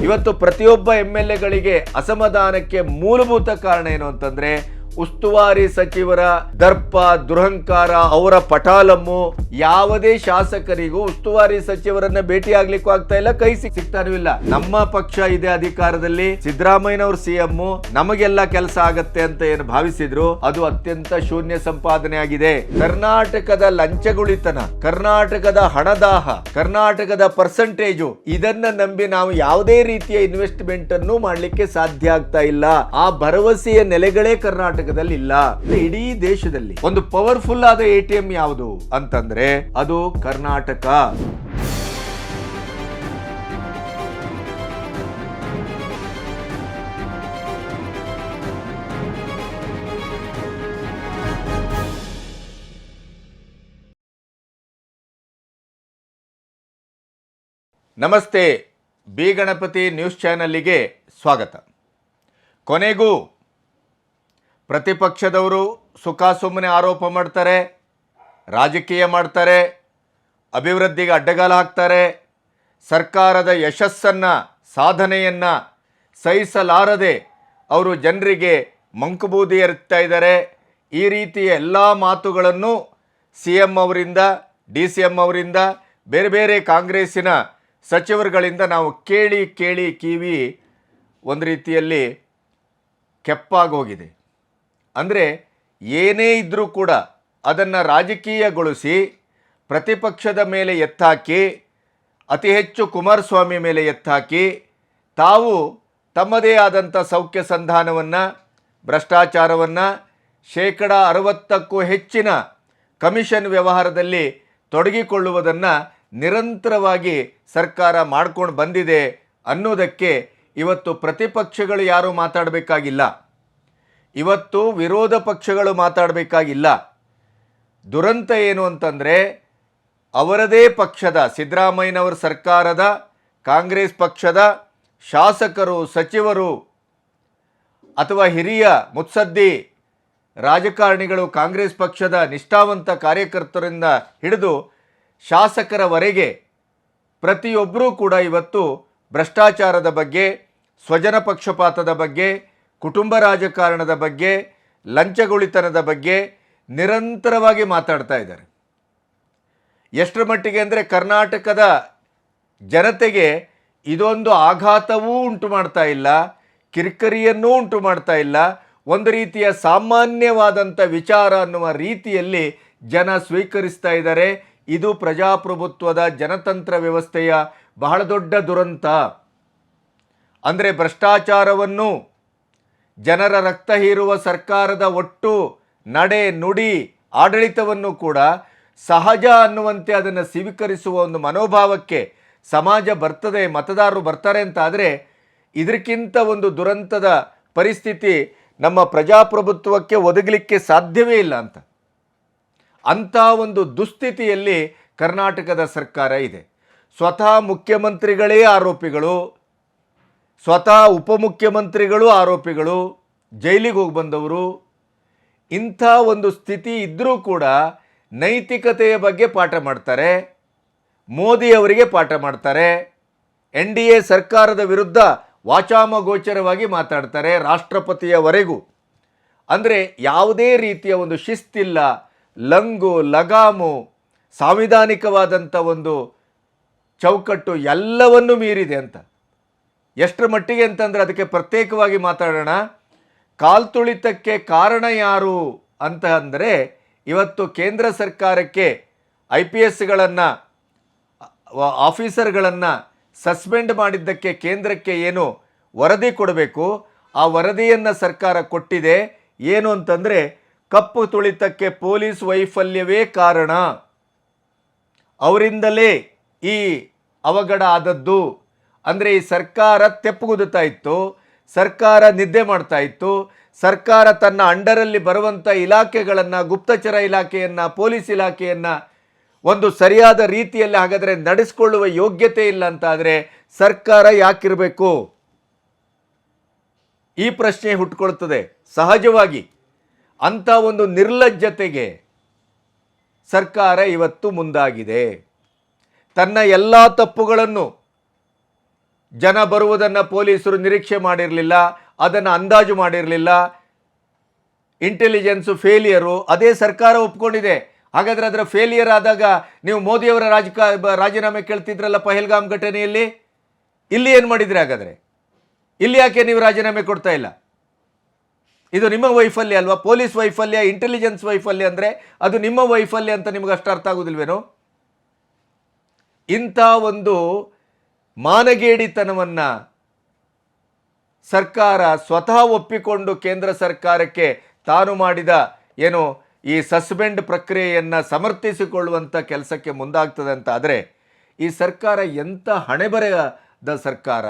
ಇವತ್ತು ಪ್ರತಿಯೊಬ್ಬ M L ಎಗಳಿಗೆ ಅಸಮಾಧಾನಕ್ಕೆ ಮೂಲಭೂತ ಕಾರಣ ಏನು ಅಂತಂದ್ರೆ ಉಸ್ತುವಾರಿ ಸಚಿವರ ದರ್ಪ, ದುರಹಂಕಾರ, ಅವರ ಪಟಾಲಮ್ಮು ಯಾವುದೇ ಶಾಸಕರಿಗೂ ಉಸ್ತುವಾರಿ ಸಚಿವರನ್ನ ಭೇಟಿ ಆಗ್ಲಿಕ್ಕೂ ಆಗ್ತಾ ಇಲ್ಲ, ಕೈ ಸಿಗ್ತಾನೂ ಇಲ್ಲ. ನಮ್ಮ ಪಕ್ಷ ಇದೆ ಅಧಿಕಾರದಲ್ಲಿ. ಸಿದ್ದರಾಮಯ್ಯನವರು ಸಿಎಂ ನಮಗೆಲ್ಲ ಕೆಲಸ ಆಗತ್ತೆ ಅಂತ ಏನು ಭಾವಿಸಿದ್ರು. ಅದು ಅತ್ಯಂತ ಶೂನ್ಯ ಸಂಪಾದನೆ ಆಗಿದೆ. ಕರ್ನಾಟಕದ ಲಂಚಗುಳಿತನ, ಕರ್ನಾಟಕದ ಹಣದಾಹ, ಕರ್ನಾಟಕದ ಪರ್ಸೆಂಟೇಜು, ಇದನ್ನ ನಂಬಿ ನಾವು ಯಾವುದೇ ರೀತಿಯ ಇನ್ವೆಸ್ಟ್ಮೆಂಟ್ ಅನ್ನು ಮಾಡಲಿಕ್ಕೆ ಸಾಧ್ಯ ಆಗ್ತಾ ಇಲ್ಲ. ಆ ಭರವಸೆಯ ನೆಲೆಗಳೇ ಕರ್ನಾಟಕದಲ್ಲಿ ಇಲ್ಲ ಇಡೀ ದೇಶದಲ್ಲಿ. ಒಂದು ಪವರ್ಫುಲ್ ಆದ ಎ ಟಿ ಯಾವುದು ಅಂತಂದ್ರೆ ಅದು ಕರ್ನಾಟಕ. ನಮಸ್ತೆ, ಬಿ ಗಣಪತಿ ನ್ಯೂಸ್ ಚಾನಲ್ಲಿಗೆ ಸ್ವಾಗತ. ಕೊನೆಗೂ ಪ್ರತಿಪಕ್ಷದವರು ಸುಖ ಸುಮ್ಮನೆ ಆರೋಪ ಮಾಡ್ತಾರೆ, ರಾಜಕೀಯ ಮಾಡ್ತಾರೆ, ಅಭಿವೃದ್ಧಿಗೆ ಅಡ್ಡಗಾಲ ಹಾಕ್ತಾರೆ, ಸರ್ಕಾರದ ಯಶಸ್ಸನ್ನು, ಸಾಧನೆಯನ್ನು ಸಹಿಸಲಾರದೆ ಅವರು ಜನರಿಗೆ ಮಂಕುಬೂದಿ ಎರ್ತಾ ಇದ್ದಾರೆ. ಈ ರೀತಿಯ ಎಲ್ಲ ಮಾತುಗಳನ್ನು ಸಿ ಎಂ ಅವರಿಂದ, ಡಿ ಸಿ ಎಂ ಅವರಿಂದ, ಬೇರೆ ಬೇರೆ ಕಾಂಗ್ರೆಸ್ಸಿನ ಸಚಿವರುಗಳಿಂದ ನಾವು ಕೇಳಿ ಕೇಳಿ ಕಿವಿ ಒಂದು ರೀತಿಯಲ್ಲಿ ಕೆಪ್ಪಾಗೋಗಿದೆ. ಅಂದರೆ ಏನೇ ಇದ್ದರೂ ಕೂಡ ಅದನ್ನು ರಾಜಕೀಯಗೊಳಿಸಿ ಪ್ರತಿಪಕ್ಷದ ಮೇಲೆ ಎತ್ತಾಕಿ, ಅತಿ ಹೆಚ್ಚು ಕುಮಾರಸ್ವಾಮಿ ಮೇಲೆ ಎತ್ತಾಕಿ, ತಾವು ತಮ್ಮದೇ ಆದಂಥ ಸೌಖ್ಯ ಸಂಧಾನವನ್ನು, ಭ್ರಷ್ಟಾಚಾರವನ್ನು, ಶೇಕಡ ಅರವತ್ತಕ್ಕೂ ಹೆಚ್ಚಿನ ಕಮಿಷನ್ ವ್ಯವಹಾರದಲ್ಲಿ ತೊಡಗಿಕೊಳ್ಳುವುದನ್ನು ನಿರಂತರವಾಗಿ ಸರ್ಕಾರ ಮಾಡ್ಕೊಂಡು ಬಂದಿದೆ ಅನ್ನೋದಕ್ಕೆ ಇವತ್ತು ಪ್ರತಿಪಕ್ಷಗಳು ಯಾರೂ ಮಾತಾಡಬೇಕಾಗಿಲ್ಲ. ಇವತ್ತು ವಿರೋಧ ಪಕ್ಷಗಳು ಮಾತಾಡಬೇಕಾಗಿಲ್ಲ. ದುರಂತ ಏನು ಅಂತಂದರೆ, ಅವರದೇ ಪಕ್ಷದ, ಸಿದ್ದರಾಮಯ್ಯನವರ ಸರ್ಕಾರದ, ಕಾಂಗ್ರೆಸ್ ಪಕ್ಷದ ಶಾಸಕರು, ಸಚಿವರು ಅಥವಾ ಹಿರಿಯ ಮುತ್ಸದ್ದಿ ರಾಜಕಾರಣಿಗಳು ಕಾಂಗ್ರೆಸ್ ಪಕ್ಷದ ನಿಷ್ಠಾವಂತ ಕಾರ್ಯಕರ್ತರಿಂದ ಹಿಡಿದು ಶಾಸಕರವರೆಗೆ ಪ್ರತಿಯೊಬ್ಬರೂ ಕೂಡ ಇವತ್ತು ಭ್ರಷ್ಟಾಚಾರದ ಬಗ್ಗೆ, ಸ್ವಜನ ಪಕ್ಷಪಾತದ ಬಗ್ಗೆ ಕುಟುಂಬ ರಾಜಕಾರಣದ ಬಗ್ಗೆ, ಲಂಚಗುಳಿತನದ ಬಗ್ಗೆ ನಿರಂತರವಾಗಿ ಮಾತಾಡ್ತಾ ಇದ್ದಾರೆ. ಎಷ್ಟರ ಮಟ್ಟಿಗೆ ಅಂದರೆ ಕರ್ನಾಟಕದ ಜನತೆಗೆ ಇದೊಂದು ಆಘಾತವೂ ಉಂಟು ಮಾಡ್ತಾ ಇಲ್ಲ, ಕಿರಿಕರಿಯನ್ನೂ ಉಂಟು ಮಾಡ್ತಾ ಇಲ್ಲ. ಒಂದು ರೀತಿಯ ಸಾಮಾನ್ಯವಾದಂಥ ವಿಚಾರ ಅನ್ನುವ ರೀತಿಯಲ್ಲಿ ಜನ ಸ್ವೀಕರಿಸ್ತಾ ಇದ್ದಾರೆ. ಇದು ಪ್ರಜಾಪ್ರಭುತ್ವದ ಜನತಂತ್ರ ವ್ಯವಸ್ಥೆಯ ಬಹಳ ದೊಡ್ಡ ದುರಂತ. ಅಂದರೆ ಭ್ರಷ್ಟಾಚಾರವನ್ನು ಜನರ ರಕ್ತ ಹೀರುವ ಸರ್ಕಾರದ ಒಟ್ಟು ನಡೆ ನುಡಿ ಆಡಳಿತವನ್ನು ಕೂಡ ಸಹಜ ಅನ್ನುವಂತೆ ಅದನ್ನು ಸ್ವೀಕರಿಸುವ ಒಂದು ಮನೋಭಾವಕ್ಕೆ ಸಮಾಜ ಬರ್ತದೆ, ಮತದಾರರು ಬರ್ತಾರೆ ಅಂತ ಆದರೆ ಇದಕ್ಕಿಂತ ಒಂದು ದುರಂತದ ಪರಿಸ್ಥಿತಿ ನಮ್ಮ ಪ್ರಜಾಪ್ರಭುತ್ವಕ್ಕೆ ಒದಗಲಿಕ್ಕೆ ಸಾಧ್ಯವೇ ಇಲ್ಲ ಅಂತ. ಅಂಥ ಒಂದು ದುಸ್ಥಿತಿಯಲ್ಲಿ ಕರ್ನಾಟಕದ ಸರ್ಕಾರ ಇದೆ. ಸ್ವತಃ ಮುಖ್ಯಮಂತ್ರಿಗಳೇ ಆರೋಪಿಗಳು ಸ್ವತಃ ಉಪಮುಖ್ಯಮಂತ್ರಿಗಳು, ಆರೋಪಿಗಳು, ಜೈಲಿಗೆ ಹೋಗಿ ಬಂದವರು, ಇಂಥ ಒಂದು ಸ್ಥಿತಿ ಇದ್ದರೂ ಕೂಡ ನೈತಿಕತೆಯ ಬಗ್ಗೆ ಪಾಠ ಮಾಡ್ತಾರೆ, ಮೋದಿ ಅವರಿಗೆ ಪಾಠ ಮಾಡ್ತಾರೆ, ಎನ್ ಡಿ ಎ ಸರ್ಕಾರದ ವಿರುದ್ಧ ವಾಚಾಮಗೋಚರವಾಗಿ ಮಾತಾಡ್ತಾರೆ ರಾಷ್ಟ್ರಪತಿಯವರೆಗೂ. ಅಂದರೆ ಯಾವುದೇ ರೀತಿಯ ಒಂದು ಶಿಸ್ತಿಲ್ಲ, ಲಂಗು, ಲಗಾಮು, ಸಾಂವಿಧಾನಿಕವಾದಂಥ ಒಂದು ಚೌಕಟ್ಟು ಎಲ್ಲವನ್ನೂ ಮೀರಿದೆ ಅಂತ. ಎಷ್ಟರ ಮಟ್ಟಿಗೆ ಅಂತಂದರೆ ಅದಕ್ಕೆ ಪ್ರತ್ಯೇಕವಾಗಿ ಮಾತಾಡೋಣ. ಕಾಲ್ತುಳಿತಕ್ಕೆ ಕಾರಣ ಯಾರು ಅಂತ ಅಂದರೆ ಇವತ್ತು ಕೇಂದ್ರ ಸರ್ಕಾರಕ್ಕೆ ಐ ಪಿ ಎಸ್ಗಳನ್ನು ಆಫೀಸರ್ಗಳನ್ನು ಸಸ್ಪೆಂಡ್ ಮಾಡಿದ್ದಕ್ಕೆ ಕೇಂದ್ರಕ್ಕೆ ಏನು ವರದಿ ಕೊಡಬೇಕು? ಆ ವರದಿಯನ್ನು ಸರ್ಕಾರ ಕೊಟ್ಟಿದೆ. ಏನು ಅಂತಂದರೆ ಕಪ್ಪು ತುಳಿತಕ್ಕೆ ಪೊಲೀಸ್ ವೈಫಲ್ಯವೇ ಕಾರಣ. ಅವರಿಂದಲೇ ಈ ಅವಘಡ ಆದದ್ದು. ಅಂದರೆ ಈ ಸರ್ಕಾರ ತೆಪ್ಪುಗುದುತ್ತಾ ಇತ್ತು, ಸರ್ಕಾರ ನಿದ್ದೆ ಮಾಡ್ತಾ ಇತ್ತು, ಸರ್ಕಾರ ತನ್ನ ಅಂಡರಲ್ಲಿ ಬರುವಂಥ ಇಲಾಖೆಗಳನ್ನು, ಗುಪ್ತಚರ ಇಲಾಖೆಯನ್ನು, ಪೊಲೀಸ್ ಇಲಾಖೆಯನ್ನು ಒಂದು ಸರಿಯಾದ ರೀತಿಯಲ್ಲಿ ಹಾಗಾದರೆ ನಡೆಸ್ಕೊಳ್ಳುವ ಯೋಗ್ಯತೆ ಇಲ್ಲ ಅಂತ ಆದರೆ ಸರ್ಕಾರ ಯಾಕಿರಬೇಕು? ಈ ಪ್ರಶ್ನೆ ಹುಟ್ಕೊಳ್ತದೆ. ಸಹಜವಾಗಿ ಅಂಥ ಒಂದು ನಿರ್ಲಜ್ಜತೆಗೆ ಸರ್ಕಾರ ಇವತ್ತು ಮುಂದಾಗಿದೆ. ತನ್ನ ಎಲ್ಲ ತಪ್ಪುಗಳನ್ನು ಜನ ಬರುವುದನ್ನು ಪೊಲೀಸರು ನಿರೀಕ್ಷೆ ಮಾಡಿರಲಿಲ್ಲ, ಅದನ್ನು ಅಂದಾಜು ಮಾಡಿರಲಿಲ್ಲ. ಇಂಟೆಲಿಜೆನ್ಸು ಫೇಲಿಯರು ಅದೇ ಸರ್ಕಾರ ಒಪ್ಕೊಂಡಿದೆ. ಹಾಗಾದರೆ ಅದರ ಫೇಲಿಯರ್ ಆದಾಗ ನೀವು ಮೋದಿಯವರ ರಾಜಕ, ರಾಜೀನಾಮೆ ಕೇಳ್ತಿದ್ರಲ್ಲ ಪಹಲ್ಗಾಮ್ ಘಟನೆಯಲ್ಲಿ? ಇಲ್ಲಿ ಏನು ಮಾಡಿದ್ರಿ ಹಾಗಾದರೆ? ಇಲ್ಲಿ ಯಾಕೆ ನೀವು ರಾಜೀನಾಮೆ ಕೊಡ್ತಾ ಇಲ್ಲ? ಇದು ನಿಮ್ಮ ವೈಫಲ್ಯ ಅಲ್ವಾ? ಪೊಲೀಸ್ ವೈಫಲ್ಯ ಇಂಟೆಲಿಜೆನ್ಸ್ ವೈಫಲ್ಯ ಅಂದರೆ ಅದು ನಿಮ್ಮ ವೈಫಲ್ಯ ಅಂತ ನಿಮ್ಗೆ ಅಷ್ಟು ಅರ್ಥ ಆಗೋದಿಲ್ವೇನೋ? ಇಂಥ ಒಂದು ಮಾನಗೇಡಿತನವನ್ನು ಸರ್ಕಾರ ಸ್ವತಃ ಒಪ್ಪಿಕೊಂಡು ಕೇಂದ್ರ ಸರ್ಕಾರಕ್ಕೆ ತಾನು ಮಾಡಿದ ಏನು ಈ ಸಸ್ಪೆಂಡ್ ಪ್ರಕ್ರಿಯೆಯನ್ನು ಸಮರ್ಥಿಸಿಕೊಳ್ಳುವಂಥ ಕೆಲಸಕ್ಕೆ ಮುಂದಾಗ್ತದೆ ಅಂತ ಆದರೆ ಈ ಸರ್ಕಾರ ಎಂಥ ಹಣೆಬರೆಯದ ಸರ್ಕಾರ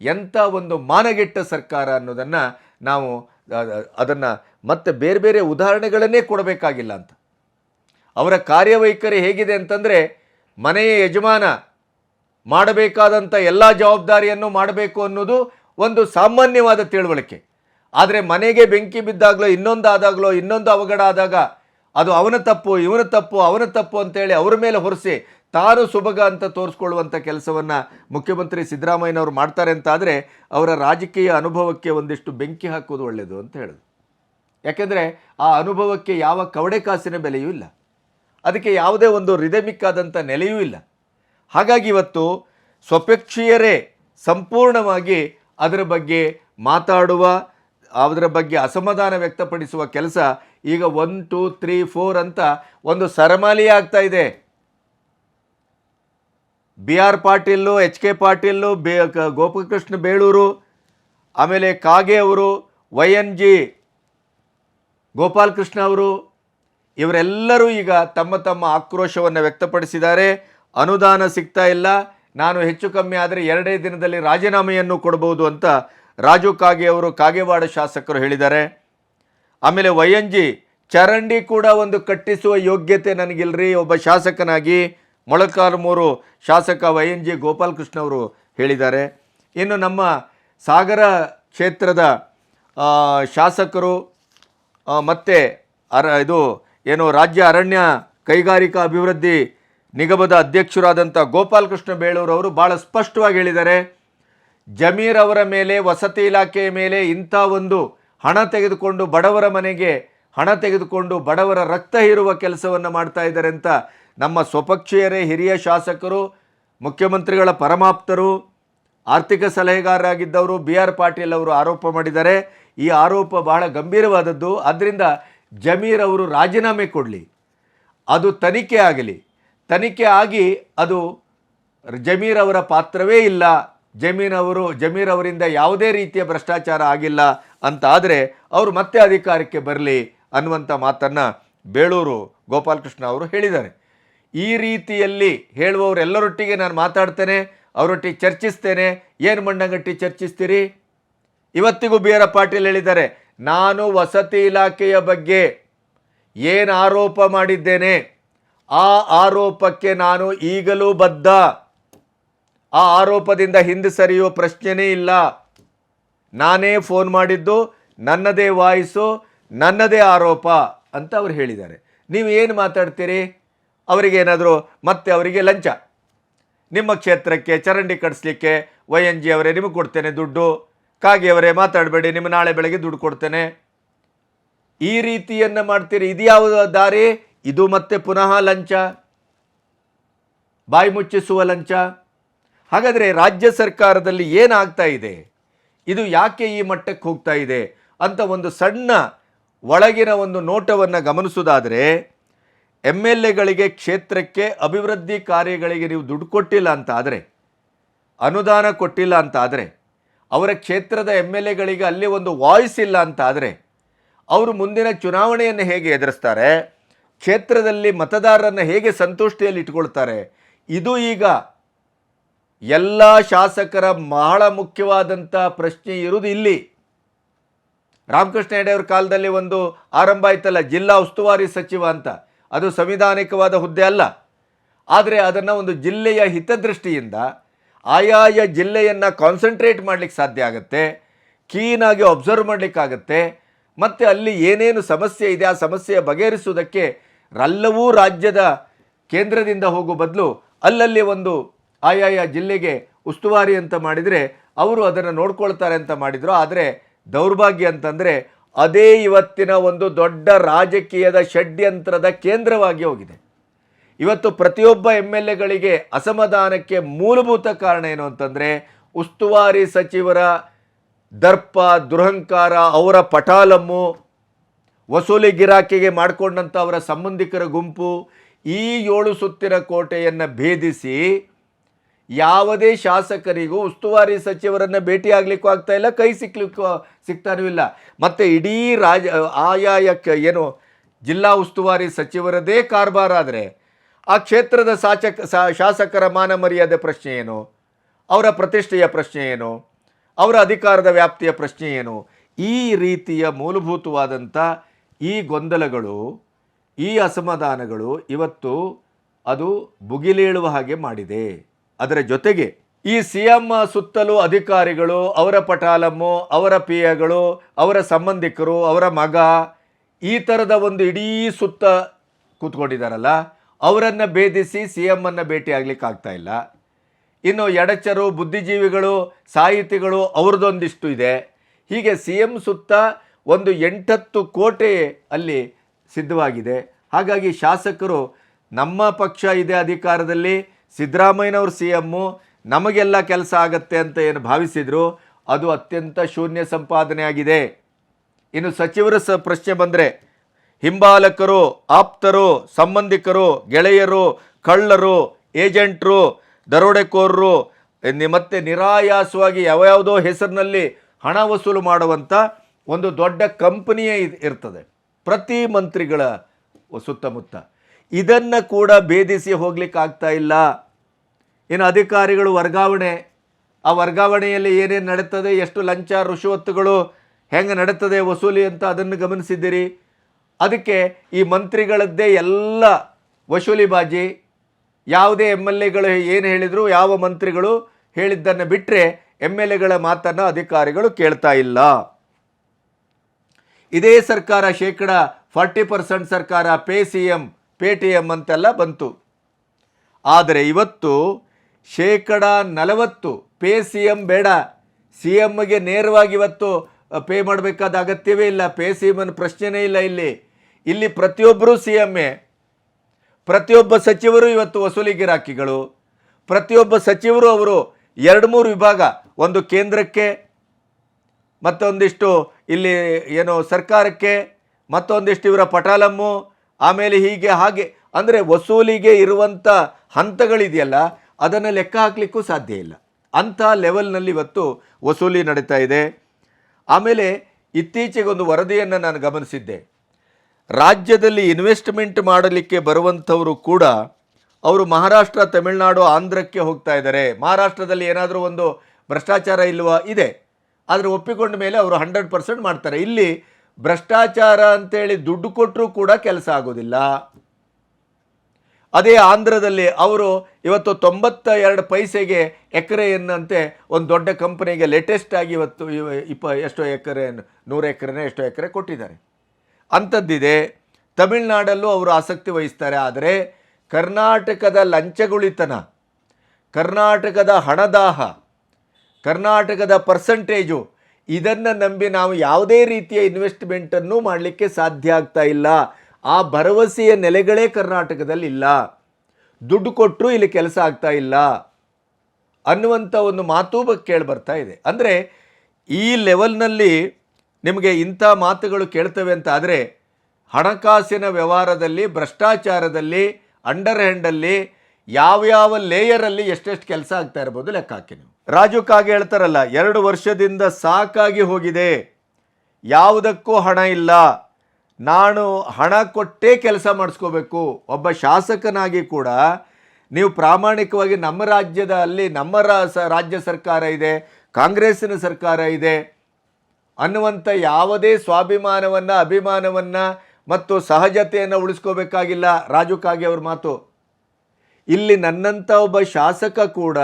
ಎಂಥ ಒಂದು ಮಾನಗೆಟ್ಟ ಸರ್ಕಾರ ಅನ್ನೋದನ್ನು ನಾವು ಅದನ್ನು ಮತ್ತೆ ಬೇರೆ ಬೇರೆ ಉದಾಹರಣೆಗಳನ್ನೇ ಕೊಡಬೇಕಾಗಿಲ್ಲ ಅಂತ. ಅವರ ಕಾರ್ಯವೈಖರಿ ಹೇಗಿದೆ ಅಂತಂದರೆ ಮನೆಯ ಯಜಮಾನ ಮಾಡಬೇಕಾದಂಥ ಎಲ್ಲ ಜವಾಬ್ದಾರಿಯನ್ನು ಮಾಡಬೇಕು ಅನ್ನೋದು ಒಂದು ಸಾಮಾನ್ಯವಾದ ತಿಳುವಳಿಕೆ. ಆದರೆ ಮನೆಗೆ ಬೆಂಕಿ ಬಿದ್ದಾಗಲೋ, ಇನ್ನೊಂದು ಆದಾಗಲೋ, ಇನ್ನೊಂದು ಅವಘಡ ಆದಾಗ ಅದು ಅವನ ತಪ್ಪು, ಇವನ ತಪ್ಪು, ಅವನ ತಪ್ಪು ಅಂತೇಳಿ ಅವರ ಮೇಲೆ ಹೊರಿಸಿ ತಾನು ಸುಭಗ ಅಂತ ತೋರಿಸ್ಕೊಳ್ಳುವಂಥ ಕೆಲಸವನ್ನು ಮುಖ್ಯಮಂತ್ರಿ ಸಿದ್ದರಾಮಯ್ಯನವರು ಮಾಡ್ತಾರೆ ಅಂತ ಆದರೆ ಅವರ ರಾಜಕೀಯ ಅನುಭವಕ್ಕೆ ಒಂದಿಷ್ಟು ಬೆಂಕಿ ಹಾಕೋದು ಒಳ್ಳೆಯದು ಅಂತ ಹೇಳೋದು. ಯಾಕೆಂದರೆ ಆ ಅನುಭವಕ್ಕೆ ಯಾವ ಕವಡೆ ಕಾಸಿನ ಬೆಲೆಯೂ ಇಲ್ಲ. ಅದಕ್ಕೆ ಯಾವುದೇ ಒಂದು ರಿದಮಿಕ್ ಆದಂಥ ನೆಲೆಯೂ ಇಲ್ಲ. ಹಾಗಾಗಿ ಇವತ್ತು ಸ್ವಪೇಕ್ಷೀಯರೇ ಸಂಪೂರ್ಣವಾಗಿ ಅದರ ಬಗ್ಗೆ ಮಾತಾಡುವ, ಅದರ ಬಗ್ಗೆ ಅಸಮಾಧಾನ ವ್ಯಕ್ತಪಡಿಸುವ ಕೆಲಸ ಈಗ ಒನ್ ಟೂ ತ್ರೀ ಫೋರ್ ಅಂತ ಒಂದು ಸರಮಾಲಿ ಆಗ್ತಾ ಇದೆ. B R Patil H K Patil B Gopakrishna Belur, ಆಮೇಲೆ ಕಾಗೆ ಅವರು, ವೈ ಎನ್ ಜಿ, ಗೋಪಾಲಕೃಷ್ಣ ಅವರು, ಇವರೆಲ್ಲರೂ ಈಗ ತಮ್ಮ ತಮ್ಮ ಆಕ್ರೋಶವನ್ನು ವ್ಯಕ್ತಪಡಿಸಿದ್ದಾರೆ. ಅನುದಾನ ಸಿಗ್ತಾ ಇಲ್ಲ. ನಾನು ಹೆಚ್ಚು ಕಮ್ಮಿ ಆದರೆ ಎರಡೇ ದಿನದಲ್ಲಿ ರಾಜೀನಾಮೆಯನ್ನು ಕೊಡಬಹುದು ಅಂತ ರಾಜು ಕಾಗೆ ಅವರು ಕಾಗೆವಾಡ ಶಾಸಕರು ಹೇಳಿದ್ದಾರೆ. ಆಮೇಲೆ ವೈ ಎನ್ ಜಿ ಚರಂಡಿ ಕೂಡ ಒಂದು ಕಟ್ಟಿಸುವ ಯೋಗ್ಯತೆ ನನಗಿಲ್ರಿ. ಒಬ್ಬ ಶಾಸಕನಾಗಿ ಮೊಳಕಾಲ್ಮೂರು ಶಾಸಕ ವೈ ಎನ್ ಜಿ ಗೋಪಾಲಕೃಷ್ಣ ಅವರು ಹೇಳಿದ್ದಾರೆ. ಇನ್ನು ನಮ್ಮ ಸಾಗರ ಕ್ಷೇತ್ರದ ಶಾಸಕರು ಮತ್ತೆ ಅರ, ಇದು, ಏನು ರಾಜ್ಯ ಅರಣ್ಯ ಕೈಗಾರಿಕಾ ಅಭಿವೃದ್ಧಿ ನಿಗಮದ ಅಧ್ಯಕ್ಷರಾದಂಥ ಗೋಪಾಲಕೃಷ್ಣ ಬೇಳೂರು ಅವರು ಭಾಳ ಸ್ಪಷ್ಟವಾಗಿ ಹೇಳಿದ್ದಾರೆ, ಜಮೀರ್ ಅವರ ಮೇಲೆ, ವಸತಿ ಇಲಾಖೆಯ ಮೇಲೆ ಇಂಥ ಒಂದು ಹಣ ತೆಗೆದುಕೊಂಡು ಬಡವರ ಮನೆಗೆ, ಹಣ ತೆಗೆದುಕೊಂಡು ಬಡವರ ರಕ್ತ ಹೀರುವ ಕೆಲಸವನ್ನು ಮಾಡ್ತಾ ಇದ್ದಾರೆ ಅಂತ ನಮ್ಮ ಸ್ವಪಕ್ಷೀಯರೇ ಹಿರಿಯ ಶಾಸಕರು, ಮುಖ್ಯಮಂತ್ರಿಗಳ ಪರಮಾಪ್ತರು, ಆರ್ಥಿಕ ಸಲಹೆಗಾರರಾಗಿದ್ದವರು ಬಿ ಆರ್ ಪಾಟೀಲ್ ಅವರು ಆರೋಪ ಮಾಡಿದ್ದಾರೆ. ಈ ಆರೋಪ ಬಹಳ ಗಂಭೀರವಾದದ್ದು. ಆದ್ದರಿಂದ ಜಮೀರ್ ಅವರು ರಾಜೀನಾಮೆ ಕೊಡಲಿ. ಅದು ತನಿಖೆ ಆಗಲಿ. ತನಿಖೆ ಆಗಿ ಅದು ಜಮೀರ್ ಅವರ ಪಾತ್ರವೇ ಇಲ್ಲ. ಜಮೀನ್ ಅವರು, ಜಮೀರ್ ಅವರಿಂದ ಯಾವುದೇ ರೀತಿಯ ಭ್ರಷ್ಟಾಚಾರ ಆಗಿಲ್ಲ ಅಂತ ಆದರೆ ಅವರು ಮತ್ತೆ ಅಧಿಕಾರಕ್ಕೆ ಬರಲಿ ಅನ್ನುವಂಥ ಮಾತನ್ನು ಬೇಳೂರು ಗೋಪಾಲಕೃಷ್ಣ ಅವರು ಹೇಳಿದ್ದಾರೆ. ಈ ರೀತಿಯಲ್ಲಿ ಹೇಳುವವರೆಲ್ಲರೊಟ್ಟಿಗೆ ನಾನು ಮಾತಾಡ್ತೇನೆ, ಅವರೊಟ್ಟಿಗೆ ಚರ್ಚಿಸ್ತೇನೆ. ಏನು ಮಂಡಂಗಟ್ಟಿ ಚರ್ಚಿಸ್ತೀರಿ? ಇವತ್ತಿಗೂ ಬಿ ಆರ್ ಪಾಟೀಲ್ ಹೇಳಿದ್ದಾರೆ, ನಾನು ವಸತಿ ಇಲಾಖೆಯ ಬಗ್ಗೆ ಏನು ಆರೋಪ ಮಾಡಿದ್ದೇನೆ? ಆ ಆರೋಪಕ್ಕೆ ನಾನು ಈಗಲೂ ಬದ್ಧ. ಆ ಆರೋಪದಿಂದ ಹಿಂದೆ ಸರಿಯುವ ಪ್ರಶ್ನೆನೇ ಇಲ್ಲ. ನಾನೇ ಫೋನ್ ಮಾಡಿದ್ದು, ನನ್ನದೇ ವಾಯ್ಸು, ನನ್ನದೇ ಆರೋಪ ಅಂತ ಅವ್ರು ಹೇಳಿದ್ದಾರೆ. ನೀವು ಏನು ಮಾತಾಡ್ತೀರಿ? ಅವರಿಗೆ ಏನಾದರೂ ಮತ್ತೆ ಅವರಿಗೆ ಲಂಚ. ನಿಮ್ಮ ಕ್ಷೇತ್ರಕ್ಕೆ ಚರಂಡಿ ಕಟ್ಸ್ಲಿಕ್ಕೆ ವೈ ಎನ್ ಜಿ ಅವರೇ ನಿಮಗೆ ಕೊಡ್ತೇನೆ ದುಡ್ಡು. ಕಾಗೆ ಅವರೇ ಮಾತಾಡಬೇಡಿ ನಿಮ್ಮ ನಾಳೆ ಬೆಳಗ್ಗೆ ದುಡ್ಡು ಕೊಡ್ತೇನೆ. ಈ ರೀತಿಯನ್ನು ಮಾಡ್ತೀರಿ. ಇದು ಯಾವ ದಾರಿ? ಇದು ಮತ್ತೆ ಪುನಃ ಲಂಚ, ಬಾಯಿ ಮುಚ್ಚಿಸುವ ಲಂಚ. ಹಾಗಾದರೆ ರಾಜ್ಯ ಸರ್ಕಾರದಲ್ಲಿ ಏನಾಗ್ತಾ ಇದೆ? ಇದು ಯಾಕೆ ಈ ಮಟ್ಟಕ್ಕೆ ಹೋಗ್ತಾ ಇದೆ ಅಂತ ಒಂದು ಸಣ್ಣ ಒಳಗಿನ ಒಂದು ನೋಟವನ್ನು ಗಮನಿಸೋದಾದರೆ ಎಂ ಎಲ್ ಎಗಳಿಗೆ ಕ್ಷೇತ್ರಕ್ಕೆ ಅಭಿವೃದ್ಧಿ ಕಾರ್ಯಗಳಿಗೆ ನೀವು ದುಡ್ಡು ಕೊಟ್ಟಿಲ್ಲ ಅಂತ ಆದರೆ ಅನುದಾನ ಕೊಟ್ಟಿಲ್ಲ ಅಂತ ಆದರೆ ಅವರ ಕ್ಷೇತ್ರದ ಎಂ ಎಲ್ ಎಗಳಿಗೆ ಅಲ್ಲಿ ಒಂದು ವಾಯ್ಸ್ ಇಲ್ಲ ಅಂತ ಆದರೆ ಅವರು ಮುಂದಿನ ಚುನಾವಣೆಯನ್ನು ಹೇಗೆ ಎದುರಿಸ್ತಾರೆ? ಕ್ಷೇತ್ರದಲ್ಲಿ ಮತದಾರರನ್ನು ಹೇಗೆ ಸಂತುಷ್ಟಿಯಲ್ಲಿ ಇಟ್ಕೊಳ್ತಾರೆ? ಇದು ಈಗ ಎಲ್ಲ ಶಾಸಕರ ಬಹಳ ಮುಖ್ಯವಾದಂಥ ಪ್ರಶ್ನೆ ಇರುವುದು ಇಲ್ಲಿ. ರಾಮಕೃಷ್ಣ ಹೆಡೆಯವ್ರ ಕಾಲದಲ್ಲಿ ಒಂದು ಆರಂಭ ಆಯ್ತಲ್ಲ, ಜಿಲ್ಲಾ ಉಸ್ತುವಾರಿ ಸಚಿವ ಅಂತ. ಅದು ಸಂವಿಧಾನಿಕವಾದ ಹುದ್ದೆ ಅಲ್ಲ. ಆದರೆ ಅದನ್ನು ಒಂದು ಜಿಲ್ಲೆಯ ಹಿತದೃಷ್ಟಿಯಿಂದ ಆಯಾಯ ಜಿಲ್ಲೆಯನ್ನು ಕಾನ್ಸಂಟ್ರೇಟ್ ಮಾಡಲಿಕ್ಕೆ ಸಾಧ್ಯ ಆಗುತ್ತೆ ಕ್ಲೀನಾಗಿ ಅಬ್ಸರ್ವ್ ಮಾಡಲಿಕ್ಕಾಗತ್ತೆ, ಮತ್ತು ಅಲ್ಲಿ ಏನೇನು ಸಮಸ್ಯೆ ಇದೆ, ಆ ಸಮಸ್ಯೆ ಬಗೆಹರಿಸುವುದಕ್ಕೆ ಎಲ್ಲವೂ ರಾಜ್ಯದ ಕೇಂದ್ರದಿಂದ ಹೋಗೋ ಬದಲು ಅಲ್ಲಲ್ಲಿ ಒಂದು ಆಯಾಯ ಜಿಲ್ಲೆಗೆ ಉಸ್ತುವಾರಿ ಅಂತ ಮಾಡಿದರೆ ಅವರು ಅದನ್ನು ನೋಡ್ಕೊಳ್ತಾರೆ ಅಂತ ಮಾಡಿದರು. ಆದರೆ ದೌರ್ಭಾಗ್ಯ ಅಂತಂದರೆ ಅದೇ ಇವತ್ತಿನ ಒಂದು ದೊಡ್ಡ ರಾಜಕೀಯದ ಷಡ್ಯಂತ್ರದ ಕೇಂದ್ರವಾಗಿ ಹೋಗಿದೆ. ಇವತ್ತು ಪ್ರತಿಯೊಬ್ಬ ಎಂ ಎಲ್ ಎಗಳಿಗೆ ಅಸಮಾಧಾನಕ್ಕೆ ಮೂಲಭೂತ ಕಾರಣ ಏನು ಅಂತಂದರೆ ಉಸ್ತುವಾರಿ ಸಚಿವರ ದರ್ಪ, ದುರಹಂಕಾರ, ಅವರ ಪಟಾಲಮ್ಮು ವಸೂಲಿ ಗಿರಾಕಿಗೆ ಮಾಡಿಕೊಂಡಂಥ ಅವರ ಸಂಬಂಧಿಕರ ಗುಂಪು ಈ ಏಳು ಸುತ್ತಿನ ಕೋಟೆಯನ್ನು ಭೇದಿಸಿ ಯಾವುದೇ ಶಾಸಕರಿಗೂ ಉಸ್ತುವಾರಿ ಸಚಿವರನ್ನು ಭೇಟಿಯಾಗಲಿಕ್ಕೂ ಆಗ್ತಾ ಇಲ್ಲ, ಕೈ ಸಿಕ್ಲಿಕ್ಕೂ ಸಿಗ್ತಾನೂ ಇಲ್ಲ. ಮತ್ತು ಇಡೀ ರಾಜ ಆಯಾಯ ಏನು ಜಿಲ್ಲಾ ಉಸ್ತುವಾರಿ ಸಚಿವರದೇ ಕಾರ್ಬಾರ್ ಆದರೆ ಆ ಕ್ಷೇತ್ರದ ಸಾಚಕ ಶಾಸಕರ ಮಾನ ಮರ್ಯಾದೆ ಪ್ರಶ್ನೆ ಏನು? ಅವರ ಪ್ರತಿಷ್ಠೆಯ ಪ್ರಶ್ನೆ ಏನು? ಅವರ ಅಧಿಕಾರದ ವ್ಯಾಪ್ತಿಯ ಪ್ರಶ್ನೆ ಏನು? ಈ ರೀತಿಯ ಮೂಲಭೂತವಾದಂಥ ಈ ಗೊಂದಲಗಳು, ಈ ಅಸಮಾಧಾನಗಳು ಇವತ್ತು ಅದು ಭುಗಿಲೇಳುವ ಹಾಗೆ ಮಾಡಿದೆ. ಅದರ ಜೊತೆಗೆ ಈ ಸಿ ಎಂ ಸುತ್ತಲೂ ಅಧಿಕಾರಿಗಳು, ಅವರ ಪಟಾಲಮ್ಮು, ಅವರ ಪಿ ಎಗಳು ಅವರ ಸಂಬಂಧಿಕರು, ಅವರ ಮಗ, ಈ ಥರದ ಒಂದು ಇಡೀ ಸುತ್ತ ಕೂತ್ಕೊಂಡಿದ್ದಾರಲ್ಲ, ಅವರನ್ನು ಭೇದಿಸಿ ಸಿ ಎಂ ಅನ್ನು ಭೇಟಿ ಆಗಲಿಕ್ಕೆ ಆಗ್ತಾ ಇಲ್ಲ. ಇನ್ನು ಎಡಚರು, ಬುದ್ಧಿಜೀವಿಗಳು, ಸಾಹಿತಿಗಳು ಅವ್ರದ್ದೊಂದಿಷ್ಟು ಇದೆ. ಹೀಗೆ ಸಿ ಎಂ ಸುತ್ತ ಒಂದು ಎಂಟತ್ತು ಕೋಟೆ ಅಲ್ಲಿ ಸಿದ್ಧವಾಗಿದೆ. ಹಾಗಾಗಿ ಶಾಸಕರು, ನಮ್ಮ ಪಕ್ಷ ಇದೆ ಅಧಿಕಾರದಲ್ಲಿ, ಸಿದ್ದರಾಮಯ್ಯನವರು ಸಿ ಎಮ್ಮು, ನಮಗೆಲ್ಲ ಕೆಲಸ ಆಗತ್ತೆ ಅಂತ ಏನು ಭಾವಿಸಿದ್ರು, ಅದು ಅತ್ಯಂತ ಶೂನ್ಯ ಸಂಪಾದನೆಯಾಗಿದೆ. ಇನ್ನು ಸಚಿವರ ಸ ಪ್ರಶ್ನೆ ಬಂದರೆ, ಹಿಂಬಾಲಕರು, ಆಪ್ತರು, ಸಂಬಂಧಿಕರು, ಗೆಳೆಯರು, ಕಳ್ಳರು, ಏಜೆಂಟ್ರು, ದರೋಡೆಕೋರರು, ಮತ್ತು ಮತ್ತೆ ನಿರಾಯಾಸವಾಗಿ ಯಾವ್ಯಾವುದೋ ಹೆಸರಿನಲ್ಲಿ ಹಣ ವಸೂಲು ಮಾಡುವಂಥ ಒಂದು ದೊಡ್ಡ ಕಂಪನಿಯೇ ಇರ್ತದೆ. ಪ್ರತಿ ಮಂತ್ರಿಗಳ ಸುತ್ತಮುತ್ತ. ಇದನ್ನು ಕೂಡ ಭೇದಿಸಿ ಹೋಗ್ಲಿಕ್ಕೆ ಆಗ್ತಾ ಇಲ್ಲ. ಏನು ಅಧಿಕಾರಿಗಳು ವರ್ಗಾವಣೆ. ಆ ವರ್ಗಾವಣೆಯಲ್ಲಿ ಏನೇನು ನಡೀತದೆ, ಎಷ್ಟು ಲಂಚ ರುಷವತ್ತುಗಳು ಹೆಂಗೆ ನಡೀತದೆ, ವಸೂಲಿ ಅಂತ ಅದನ್ನು ಗಮನಿಸಿದ್ದೀರಿ. ಅದಕ್ಕೆ ಈ ಮಂತ್ರಿಗಳದ್ದೇ ಎಲ್ಲ ವಸೂಲಿಬಾಜಿ ಯಾವುದೇ ಎಂ ಎಲ್ ಎಗಳು ಏನು ಹೇಳಿದರು, ಯಾವ ಮಂತ್ರಿಗಳು ಹೇಳಿದ್ದನ್ನು ಬಿಟ್ಟರೆ ಎಂ ಎಲ್ ಎಗಳ ಮಾತನ್ನು ಅಧಿಕಾರಿಗಳು ಕೇಳ್ತಾ ಇಲ್ಲ. ಇದೇ ಸರ್ಕಾರ ಶೇಕಡ ಫಾರ್ಟಿ ಪರ್ಸೆಂಟ್ ಸರ್ಕಾರ pay C M pay T M ಅಂತೆಲ್ಲ ಬಂತು. ಆದರೆ ಇವತ್ತು ಶೇಕಡ ನಲವತ್ತು ಪೇ ಸಿ ಎಂ ಬೇಡ. ಸಿ ಎಮ್ಗೆ ನೇರವಾಗಿ ಇವತ್ತು ಪೇ ಮಾಡಬೇಕಾದ ಅಗತ್ಯವೇ ಇಲ್ಲ. ಪೇ ಸಿ ಎಂ ಪ್ರಶ್ನೆನೇ ಇಲ್ಲ ಇಲ್ಲಿ. ಇಲ್ಲಿ ಪ್ರತಿಯೊಬ್ಬರೂ ಸಿ ಎಮ್ಮೆ ಪ್ರತಿಯೊಬ್ಬ ಸಚಿವರು ಇವತ್ತು ವಸೂಲಿ ಗಿರಾಕಿಗಳು. ಪ್ರತಿಯೊಬ್ಬ ಸಚಿವರು ಅವರು ಎರಡು ಮೂರು ವಿಭಾಗ, ಒಂದು ಕೇಂದ್ರಕ್ಕೆ, ಮತ್ತೊಂದಿಷ್ಟು ಇಲ್ಲಿ ಏನು ಸರ್ಕಾರಕ್ಕೆ ಮತ್ತೊಂದಿಷ್ಟು ಇವರ ಪಟಾಲಮ್ಮು, ಆಮೇಲೆ ಹೀಗೆ ಹಾಗೆ, ಅಂದರೆ ವಸೂಲಿಗೆ ಇರುವಂಥ ಹಂತಗಳಿದೆಯಲ್ಲ, ಅದನ್ನು ಲೆಕ್ಕ ಹಾಕಲಿಕ್ಕೂ ಸಾಧ್ಯ ಇಲ್ಲ. ಅಂಥ ಲೆವೆಲ್ನಲ್ಲಿ ಇವತ್ತು ವಸೂಲಿ ನಡೀತಾ ಇದೆ. ಆಮೇಲೆ ಇತ್ತೀಚೆಗೆ ಒಂದು ವರದಿಯನ್ನು ನಾನು ಗಮನಿಸಿದ್ದೆ. ರಾಜ್ಯದಲ್ಲಿ ಇನ್ವೆಸ್ಟ್ಮೆಂಟ್ ಮಾಡಲಿಕ್ಕೆ ಬರುವಂಥವರು ಕೂಡ ಅವರು ಮಹಾರಾಷ್ಟ್ರ, ತಮಿಳುನಾಡು, ಆಂಧ್ರಕ್ಕೆ ಹೋಗ್ತಾ ಇದ್ದಾರೆ. ಮಹಾರಾಷ್ಟ್ರದಲ್ಲಿ ಏನಾದರೂ ಒಂದು ಭ್ರಷ್ಟಾಚಾರ ಇಲ್ವಾ? ಇದೆ. ಆದರೆ ಒಪ್ಪಿಕೊಂಡ ಮೇಲೆ ಅವರು ಹಂಡ್ರೆಡ್ ಪರ್ಸೆಂಟ್ ಮಾಡ್ತಾರೆ. ಇಲ್ಲಿ ಭ್ರಷ್ಟಾಚಾರ ಅಂತೇಳಿ ದುಡ್ಡು ಕೊಟ್ಟರೂ ಕೂಡ ಕೆಲಸ ಆಗೋದಿಲ್ಲ. ಅದೇ ಆಂಧ್ರದಲ್ಲಿ ಅವರು ಇವತ್ತು ತೊಂಬತ್ತ ಎರಡು ಪೈಸೆಗೆ ಎಕರೆಯನ್ನಂತೆ ಒಂದು ದೊಡ್ಡ ಕಂಪನಿಗೆ ಲೇಟೆಸ್ಟ್ ಆಗಿ ಇವತ್ತು ಇವ- ಇಪ್ಪ ಎಷ್ಟೋ ಎಕರೆ, ನೂರು ಎಕರೆನೇ ಎಷ್ಟೋ ಎಕರೆ ಕೊಟ್ಟಿದ್ದಾರೆ. ಅಂಥದ್ದಿದೆ. ತಮಿಳುನಾಡಲ್ಲೂ ಅವರು ಆಸಕ್ತಿ ವಹಿಸ್ತಾರೆ. ಆದರೆ ಕರ್ನಾಟಕದ ಲಂಚಗುಳಿತನ, ಕರ್ನಾಟಕದ ಹಣದಾಹ ಕರ್ನಾಟಕದ ಪರ್ಸಂಟೇಜು ಇದನ್ನು ನಂಬಿ ನಾವು ಯಾವುದೇ ರೀತಿಯ ಇನ್ವೆಸ್ಟ್ಮೆಂಟನ್ನು ಮಾಡಲಿಕ್ಕೆ ಸಾಧ್ಯ ಆಗ್ತಾ ಇಲ್ಲ. ಆ ಭರವಸೆಯ ನೆಲೆಗಳೇ ಕರ್ನಾಟಕದಲ್ಲಿ ಇಲ್ಲ. ದುಡ್ಡು ಕೊಟ್ಟರೂ ಇಲ್ಲಿ ಕೆಲಸ ಆಗ್ತಾ ಇಲ್ಲ. ಅನ್ನುವಂಥ ಒಂದು ಮಾತು ಕೇಳಿ ಬರ್ತಾ ಇದೆ. ಅಂದರೆ ಈ ಲೆವೆಲ್ನಲ್ಲಿ ನಿಮಗೆ ಇಂಥ ಮಾತುಗಳು ಕೇಳ್ತವೆ ಅಂತ ಆದರೆ ಹಣಕಾಸಿನ ವ್ಯವಹಾರದಲ್ಲಿ, ಭ್ರಷ್ಟಾಚಾರದಲ್ಲಿ ಅಂಡರ್ ಹ್ಯಾಂಡಲ್ಲಿ ಯಾವ್ಯಾವ ಲೇಯರಲ್ಲಿ ಎಷ್ಟೆಷ್ಟು ಕೆಲಸ ಆಗ್ತಾ ಇರ್ಬೋದು ಲೆಕ್ಕ ಹಾಕಿ ನೀವು. ರಾಜು ಕಾಗೆ ಹೇಳ್ತಾರಲ್ಲ, ಎರಡು ವರ್ಷದಿಂದ ಸಾಕಾಗಿ ಹೋಗಿದೆ. ಯಾವುದಕ್ಕೂ ಹಣ ಇಲ್ಲ. ನಾನು ಹಣ ಕೊಟ್ಟೇ ಕೆಲಸ ಮಾಡಿಸ್ಕೋಬೇಕು. ಒಬ್ಬ ಶಾಸಕನಾಗಿ ಕೂಡ ನೀವು ಪ್ರಾಮಾಣಿಕವಾಗಿ ನಮ್ಮ ರಾಜ್ಯದ ಅಲ್ಲಿ ನಮ್ಮ ರಾಜ್ಯ ಸರ್ಕಾರ ಇದೆ, ಕಾಂಗ್ರೆಸ್ಸಿನ ಸರ್ಕಾರ ಇದೆ ಅನ್ನುವಂಥ ಯಾವುದೇ ಸ್ವಾಭಿಮಾನವನ್ನು, ಅಭಿಮಾನವನ್ನು ಮತ್ತು ಸಹಜತೆಯನ್ನು ಉಳಿಸ್ಕೋಬೇಕಾಗಿಲ್ಲ ರಾಜು ಕಾಗೆ ಅವ್ರ ಮಾತು. ಇಲ್ಲಿ ನನ್ನಂಥ ಒಬ್ಬ ಶಾಸಕ ಕೂಡ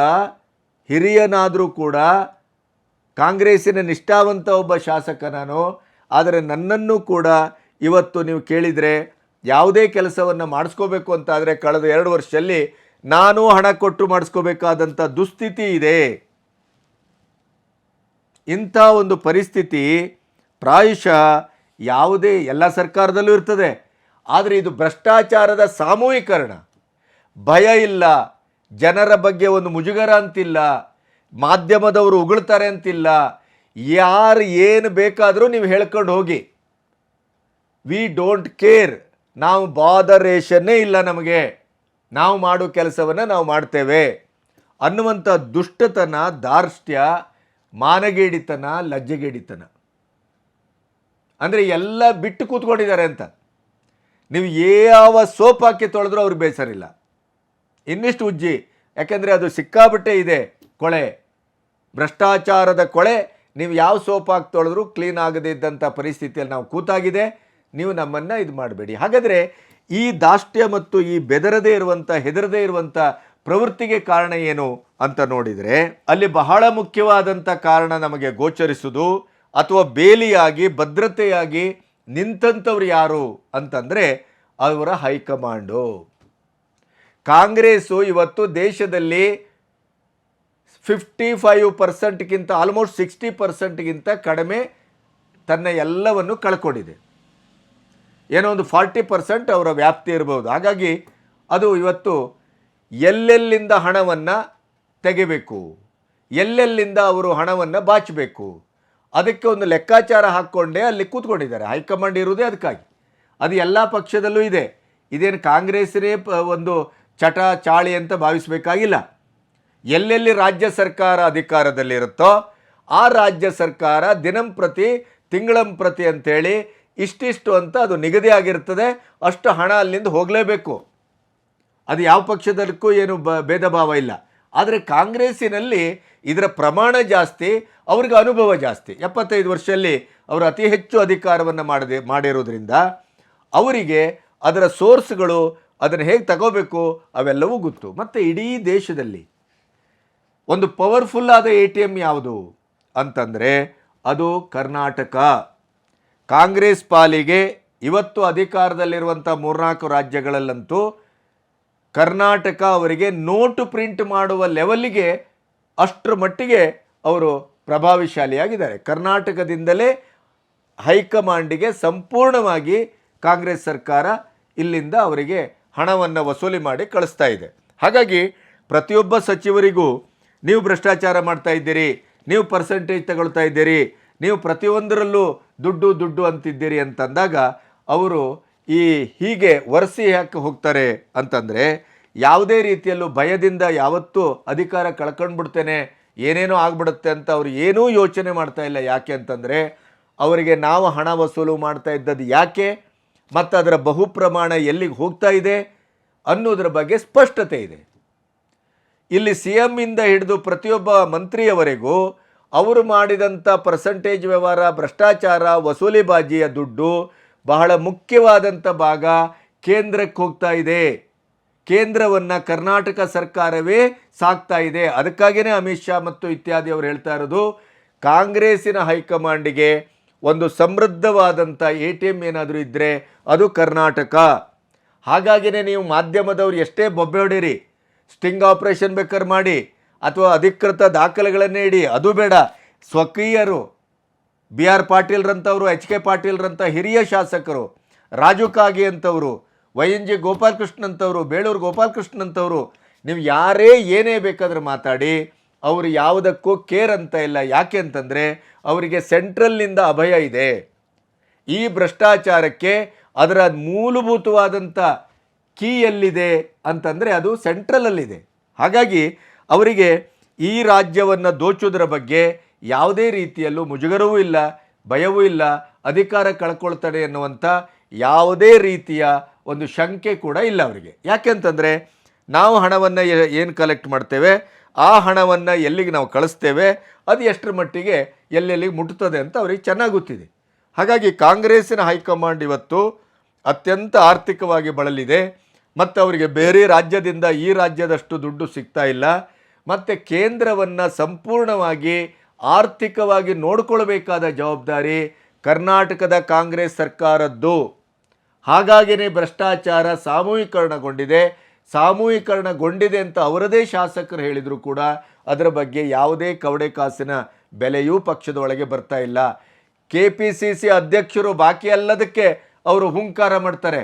ಹಿರಿಯನಾದರೂ ಕೂಡ ಕಾಂಗ್ರೆಸ್ಸಿನ ನಿಷ್ಠಾವಂತ ಒಬ್ಬ ಶಾಸಕ ನಾನು ಆದರೆ ನನ್ನನ್ನು ಕೂಡ ಇವತ್ತು ನೀವು ಕೇಳಿದರೆ ಯಾವುದೇ ಕೆಲಸವನ್ನು ಮಾಡಿಸ್ಕೋಬೇಕು ಅಂತಾದರೆ ಕಳೆದ ಎರಡು ವರ್ಷದಲ್ಲಿ ನಾನು ಹಣ ಕೊಟ್ಟು ಮಾಡಿಸ್ಕೋಬೇಕಾದಂಥ ದುಸ್ಥಿತಿ ಇದೆ. ಇಂಥ ಒಂದು ಪರಿಸ್ಥಿತಿ ಪ್ರಾಯಶಃ ಯಾವುದೇ ಎಲ್ಲ ಸರ್ಕಾರದಲ್ಲೂ ಇರ್ತದೆ. ಆದರೆ ಇದು ಭ್ರಷ್ಟಾಚಾರದ ಸಾಮೂಹಿಕರಣ. ಭಯ ಇಲ್ಲ. ಜನರ ಬಗ್ಗೆ ಒಂದು ಮುಜುಗರ ಅಂತಿಲ್ಲ, ಮಾಧ್ಯಮದವರು ಉಗುಳ್ತಾರೆ ಅಂತಿಲ್ಲ. ಯಾರು ಏನು ಬೇಕಾದರೂ ನೀವು ಹೇಳ್ಕೊಂಡು ಹೋಗಿ. ವಿ ಡೋಂಟ್ ಕೇರ್ ನಾವು ಬಾದರೇಷನ್ನೇ ಇಲ್ಲ ನಮಗೆ. ನಾವು ಮಾಡೋ ಕೆಲಸವನ್ನು ನಾವು ಮಾಡ್ತೇವೆ. ಅನ್ನುವಂಥ ದುಷ್ಟತನ, ದಾರ್ಷ್ಟ್ಯ, ಮಾನಗೇಡಿತನ, ಲಜ್ಜೆಗೇಡಿತನ. ಅಂದರೆ ಎಲ್ಲ ಬಿಟ್ಟು ಕೂತ್ಕೊಂಡಿದ್ದಾರೆ ಅಂತ. ನೀವು ಯಾವ ಸೋಪ್ ಹಾಕಿ ತೊಳೆದ್ರೂ ಅವ್ರಿಗೆ ಬೇಸರಿಲ್ಲ. ಇನ್ನಿಷ್ಟು ಉಜ್ಜಿ. ಯಾಕೆಂದರೆ ಅದು ಸಿಕ್ಕಾಬಿಟ್ಟೆ ಇದೆ ಕೊಳೆ. ಭ್ರಷ್ಟಾಚಾರದ ಕೊಳೆ. ನೀವು ಯಾವ ಸೋಪ್ ಹಾಕಿ ತೊಳೆದ್ರೂ ಕ್ಲೀನ್ ಆಗದೇ ಇದ್ದಂಥ ಪರಿಸ್ಥಿತಿಯಲ್ಲಿ ನಾವು ಕೂತಾಗಿದೆ. ನೀವು ನಮ್ಮನ್ನು ಇದು ಮಾಡಬೇಡಿ. ಹಾಗಾದರೆ ಈ ದಾಷ್ಟ್ಯ ಮತ್ತು ಈ ಬೆದರದೇ ಇರುವಂಥ, ಹೆದರದೇ ಇರುವಂಥ ಪ್ರವೃತ್ತಿಗೆ ಕಾರಣ ಏನು ಅಂತ ನೋಡಿದರೆ, ಅಲ್ಲಿ ಬಹಳ ಮುಖ್ಯವಾದಂಥ ಕಾರಣ ನಮಗೆ ಗೋಚರಿಸುವುದು ಅಥವಾ ಬೇಲಿಯಾಗಿ, ಭದ್ರತೆಯಾಗಿ ನಿಂತಂಥವ್ರು ಯಾರು ಅಂತಂದರೆ ಅವರ ಹೈಕಮಾಂಡು. ಕಾಂಗ್ರೆಸ್ಸು ಇವತ್ತು ದೇಶದಲ್ಲಿ ಫಿಫ್ಟಿ ಫೈವ್ ಪರ್ಸೆಂಟ್ಗಿಂತ ಆಲ್ಮೋಸ್ಟ್ ಸಿಕ್ಸ್ಟಿ ಪರ್ಸೆಂಟ್ಗಿಂತ ಕಡಿಮೆ ತನ್ನ ಎಲ್ಲವನ್ನು ಕಳ್ಕೊಂಡಿದೆ. ಏನೋ ಒಂದು ಫಾರ್ಟಿ ಪರ್ಸೆಂಟ್ ಅವರ ವ್ಯಾಪ್ತಿ ಇರ್ಬೋದು. ಹಾಗಾಗಿ ಅದು ಇವತ್ತು ಎಲ್ಲೆಲ್ಲಿಂದ ಹಣವನ್ನು ತೆಗಿಬೇಕು? ಎಲ್ಲೆಲ್ಲಿಂದ ಅವರು ಹಣವನ್ನು ಬಾಚಬೇಕು? ಅದಕ್ಕೆ ಒಂದು ಲೆಕ್ಕಾಚಾರ ಹಾಕ್ಕೊಂಡೇ ಅಲ್ಲಿ ಕೂತ್ಕೊಂಡಿದ್ದಾರೆ. ಹೈಕಮಾಂಡ್ ಇರುವುದೇ ಅದಕ್ಕಾಗಿ. ಅದು ಎಲ್ಲ ಪಕ್ಷದಲ್ಲೂ ಇದೆ. ಇದೇನು ಕಾಂಗ್ರೆಸ್ನೇ ಒಂದು ಚಟ ಚಾಳಿ ಅಂತ ಭಾವಿಸಬೇಕಾಗಿಲ್ಲ. ಎಲ್ಲೆಲ್ಲಿ ರಾಜ್ಯ ಸರ್ಕಾರ ಅಧಿಕಾರದಲ್ಲಿರುತ್ತೋ ಆ ರಾಜ್ಯ ಸರ್ಕಾರ ದಿನಂಪ್ರತಿ ತಿಂಗಳಂಪ್ರತಿ ಅಂತೇಳಿ ಇಷ್ಟಿಷ್ಟು ಅಂತ ಅದು ನಿಗದಿ ಆಗಿರ್ತದೆ. ಅಷ್ಟು ಹಣ ಅಲ್ಲಿಂದ ಹೋಗಲೇಬೇಕು. ಅದು ಯಾವ ಪಕ್ಷದಕ್ಕೂ ಏನು ಬ ಭೇದ ಭಾವ ಇಲ್ಲ. ಆದರೆ ಕಾಂಗ್ರೆಸ್ಸಿನಲ್ಲಿ ಇದರ ಪ್ರಮಾಣ ಜಾಸ್ತಿ, ಅವ್ರಿಗೆ ಅನುಭವ ಜಾಸ್ತಿ. ಎಪ್ಪತ್ತೈದು ವರ್ಷದಲ್ಲಿ ಅವರು ಅತಿ ಹೆಚ್ಚು ಅಧಿಕಾರವನ್ನು ಮಾಡದೆ ಮಾಡಿರೋದ್ರಿಂದ ಅವರಿಗೆ ಅದರ ಸೋರ್ಸ್ಗಳು ಅದನ್ನು ಹೇಗೆ ತಗೋಬೇಕು? ಅವೆಲ್ಲವೂ ಗೊತ್ತು. ಮತ್ತು ಇಡೀ ದೇಶದಲ್ಲಿ ಒಂದು ಪವರ್ಫುಲ್ ಆದ ಎ ಟಿ ಎಂ ಯಾವುದು ಅಂತಂದರೆ ಅದು ಕರ್ನಾಟಕ. ಕಾಂಗ್ರೆಸ್ ಪಾಲಿಗೆ ಇವತ್ತು ಅಧಿಕಾರದಲ್ಲಿರುವಂಥ ಮೂರ್ನಾಲ್ಕು ರಾಜ್ಯಗಳಲ್ಲಂತೂ ಕರ್ನಾಟಕ ಅವರಿಗೆ ನೋಟು ಪ್ರಿಂಟ್ ಮಾಡುವ ಲೆವೆಲ್ಲಿಗೆ ಅಷ್ಟರ ಮಟ್ಟಿಗೆ ಅವರು ಪ್ರಭಾವಿಶಾಲಿಯಾಗಿದ್ದಾರೆ. ಕರ್ನಾಟಕದಿಂದಲೇ ಹೈಕಮಾಂಡಿಗೆ ಸಂಪೂರ್ಣವಾಗಿ ಕಾಂಗ್ರೆಸ್ ಸರ್ಕಾರ ಇಲ್ಲಿಂದ ಅವರಿಗೆ ಹಣವನ್ನು ವಸೂಲಿ ಮಾಡಿ ಕಳಿಸ್ತಾ ಇದೆ. ಹಾಗಾಗಿ ಪ್ರತಿಯೊಬ್ಬ ಸಚಿವರಿಗೂ ನೀವು ಭ್ರಷ್ಟಾಚಾರ ಮಾಡ್ತಾ ಇದ್ದೀರಿ, ನೀವು ಪರ್ಸೆಂಟೇಜ್ ತಗೊಳ್ತಾ ಇದ್ದೀರಿ, ನೀವು ಪ್ರತಿಯೊಂದರಲ್ಲೂ ದುಡ್ಡು ದುಡ್ಡು ಅಂತಿದ್ದೀರಿ ಅಂತಂದಾಗ ಅವರು ಈ ಹೀಗೆ ಒರೆಸಿ ಯಾಕೆ ಹೋಗ್ತಾರೆ ಅಂತಂದರೆ ಯಾವುದೇ ರೀತಿಯಲ್ಲೂ ಭಯದಿಂದ ಯಾವತ್ತೂ ಅಧಿಕಾರ ಕಳ್ಕೊಂಡ್ಬಿಡ್ತೇನೆ, ಏನೇನೋ ಆಗ್ಬಿಡುತ್ತೆ ಅಂತ ಅವರು ಏನೂ ಯೋಚನೆ ಮಾಡ್ತಾ ಇಲ್ಲ ಯಾಕೆ ಅಂತಂದರೆ ಅವರಿಗೆ ನಾವು ಹಣ ವಸೂಲು ಮಾಡ್ತಾ ಇದ್ದದ್ದು ಯಾಕೆ? ಮತ್ತು ಅದರ ಬಹು ಪ್ರಮಾಣ ಎಲ್ಲಿಗೆ ಹೋಗ್ತಾ ಇದೆ ಅನ್ನೋದ್ರ ಬಗ್ಗೆ ಸ್ಪಷ್ಟತೆ ಇದೆ. ಇಲ್ಲಿ ಸಿ ಇಂದ ಹಿಡಿದು ಪ್ರತಿಯೊಬ್ಬ ಮಂತ್ರಿಯವರೆಗೂ ಅವರು ಮಾಡಿದಂಥ ಪರ್ಸಂಟೇಜ್ ವ್ಯವಹಾರ, ಭ್ರಷ್ಟಾಚಾರ, ವಸೂಲಿಬಾಜಿಯ ದುಡ್ಡು ಬಹಳ ಮುಖ್ಯವಾದಂಥ ಭಾಗ ಕೇಂದ್ರಕ್ಕೆ ಹೋಗ್ತಾ ಇದೆ. ಕೇಂದ್ರವನ್ನು ಕರ್ನಾಟಕ ಸರ್ಕಾರವೇ ಸಾಕ್ತಾ ಇದೆ. ಅದಕ್ಕಾಗಿಯೇ ಅಮಿತ್ ಶಾ ಮತ್ತು ಇತ್ಯಾದಿ ಅವರು ಹೇಳ್ತಾ ಇರೋದು, ಕಾಂಗ್ರೆಸ್ಸಿನ ಹೈಕಮಾಂಡಿಗೆ ಒಂದು ಸಮೃದ್ಧವಾದಂಥ ಎ ಟಿ ಎಂ ಏನಾದರೂ ಇದ್ದರೆ ಅದು ಕರ್ನಾಟಕ. ಹಾಗಾಗಿನೇ ನೀವು ಮಾಧ್ಯಮದವ್ರು ಎಷ್ಟೇ ಬೊಬ್ಬೆ ಹೊಡೀರಿ, ಸ್ಟಿಂಗ್ ಆಪರೇಷನ್ ಬೇಕಾದ್ರೆ ಮಾಡಿ, ಅಥವಾ ಅಧಿಕೃತ ದಾಖಲೆಗಳನ್ನೇ ಇಡಿ, ಅದು ಬೇಡ. ಸ್ವಕೀಯರು, ಬಿ ಆರ್ ಪಾಟೀಲ್ರಂಥವರು, ಎಚ್ ಕೆ ಪಾಟೀಲ್ರಂಥ ಹಿರಿಯ ಶಾಸಕರು, ರಾಜು ಕಾಗೆ ಅಂತವರು ವೈ ಎನ್ ಜಿ ಗೋಪಾಲಕೃಷ್ಣ ಅಂತವರು ಬೇಳೂರು ಗೋಪಾಲಕೃಷ್ಣ ಅಂತವರು ನೀವು ಯಾರೇ ಏನೇ ಬೇಕಾದರೂ ಮಾತಾಡಿ ಅವರು ಯಾವುದಕ್ಕೂ ಕೇರ್ ಅಂತ ಇಲ್ಲ. ಯಾಕೆ ಅಂತಂದರೆ ಅವರಿಗೆ ಸೆಂಟ್ರಲ್ನಿಂದ ಅಭಯ ಇದೆ. ಈ ಭ್ರಷ್ಟಾಚಾರಕ್ಕೆ ಅದರ ಮೂಲಭೂತವಾದಂಥ ಕೀ ಎಲ್ಲಿದೆ ಅಂತಂದರೆ ಅದು ಸೆಂಟ್ರಲಲ್ಲಿದೆ. ಹಾಗಾಗಿ ಅವರಿಗೆ ಈ ರಾಜ್ಯವನ್ನು ದೋಚೋದ್ರ ಬಗ್ಗೆ ಯಾವುದೇ ರೀತಿಯಲ್ಲೂ ಮುಜುಗರವೂ ಇಲ್ಲ, ಭಯವೂ ಇಲ್ಲ, ಅಧಿಕಾರ ಕಳ್ಕೊಳ್ತಾರೆ ಅನ್ನುವಂಥ ಯಾವುದೇ ರೀತಿಯ ಒಂದು ಶಂಕೆ ಕೂಡ ಇಲ್ಲ ಅವರಿಗೆ. ಯಾಕೆಂತಂದರೆ ನಾವು ಹಣವನ್ನು ಏನು ಕಲೆಕ್ಟ್ ಮಾಡ್ತೇವೆ? ಆ ಹಣವನ್ನು ಎಲ್ಲಿಗೆ ನಾವು ಕಳಿಸ್ತೇವೆ, ಅದು ಎಷ್ಟರ ಮಟ್ಟಿಗೆ ಎಲ್ಲೆಲ್ಲಿಗೆ ಮುಟ್ತದೆ ಅಂತ ಅವ್ರಿಗೆ ಚೆನ್ನಾಗಿ ಗೊತ್ತಿದೆ. ಹಾಗಾಗಿ ಕಾಂಗ್ರೆಸ್ಸಿನ ಹೈಕಮಾಂಡ್ ಇವತ್ತು ಅತ್ಯಂತ ಆರ್ಥಿಕವಾಗಿ ಬಳಲಿದೆ. ಮತ್ತು ಅವರಿಗೆ ಬೇರೆ ರಾಜ್ಯದಿಂದ ಈ ರಾಜ್ಯದಷ್ಟು ದುಡ್ಡು ಸಿಗ್ತಾ ಇಲ್ಲ. ಮತ್ತು ಕೇಂದ್ರವನ್ನು ಸಂಪೂರ್ಣವಾಗಿ ಆರ್ಥಿಕವಾಗಿ ನೋಡಿಕೊಳ್ಬೇಕಾದ ಜವಾಬ್ದಾರಿ ಕರ್ನಾಟಕದ ಕಾಂಗ್ರೆಸ್ ಸರ್ಕಾರದ್ದು. ಹಾಗಾಗಿಯೇ ಭ್ರಷ್ಟಾಚಾರ ಸಾಮೂಹಿಕರಣಗೊಂಡಿದೆ. ಸಾಮೂಹೀಕರಣಗೊಂಡಿದೆ ಅಂತ ಅವರದೇ ಶಾಸಕರು ಹೇಳಿದರೂ ಕೂಡ ಅದರ ಬಗ್ಗೆ ಯಾವುದೇ ಕವಡೆ ಕಾಸಿನ ಬೆಲೆಯೂ ಪಕ್ಷದ ಒಳಗೆ ಬರ್ತಾ ಇಲ್ಲ. ಕೆ ಪಿ ಸಿ ಸಿ ಅಧ್ಯಕ್ಷರು ಬಾಕಿ ಅಲ್ಲದಕ್ಕೆ ಅವರು ಹುಂಕಾರ ಮಾಡ್ತಾರೆ,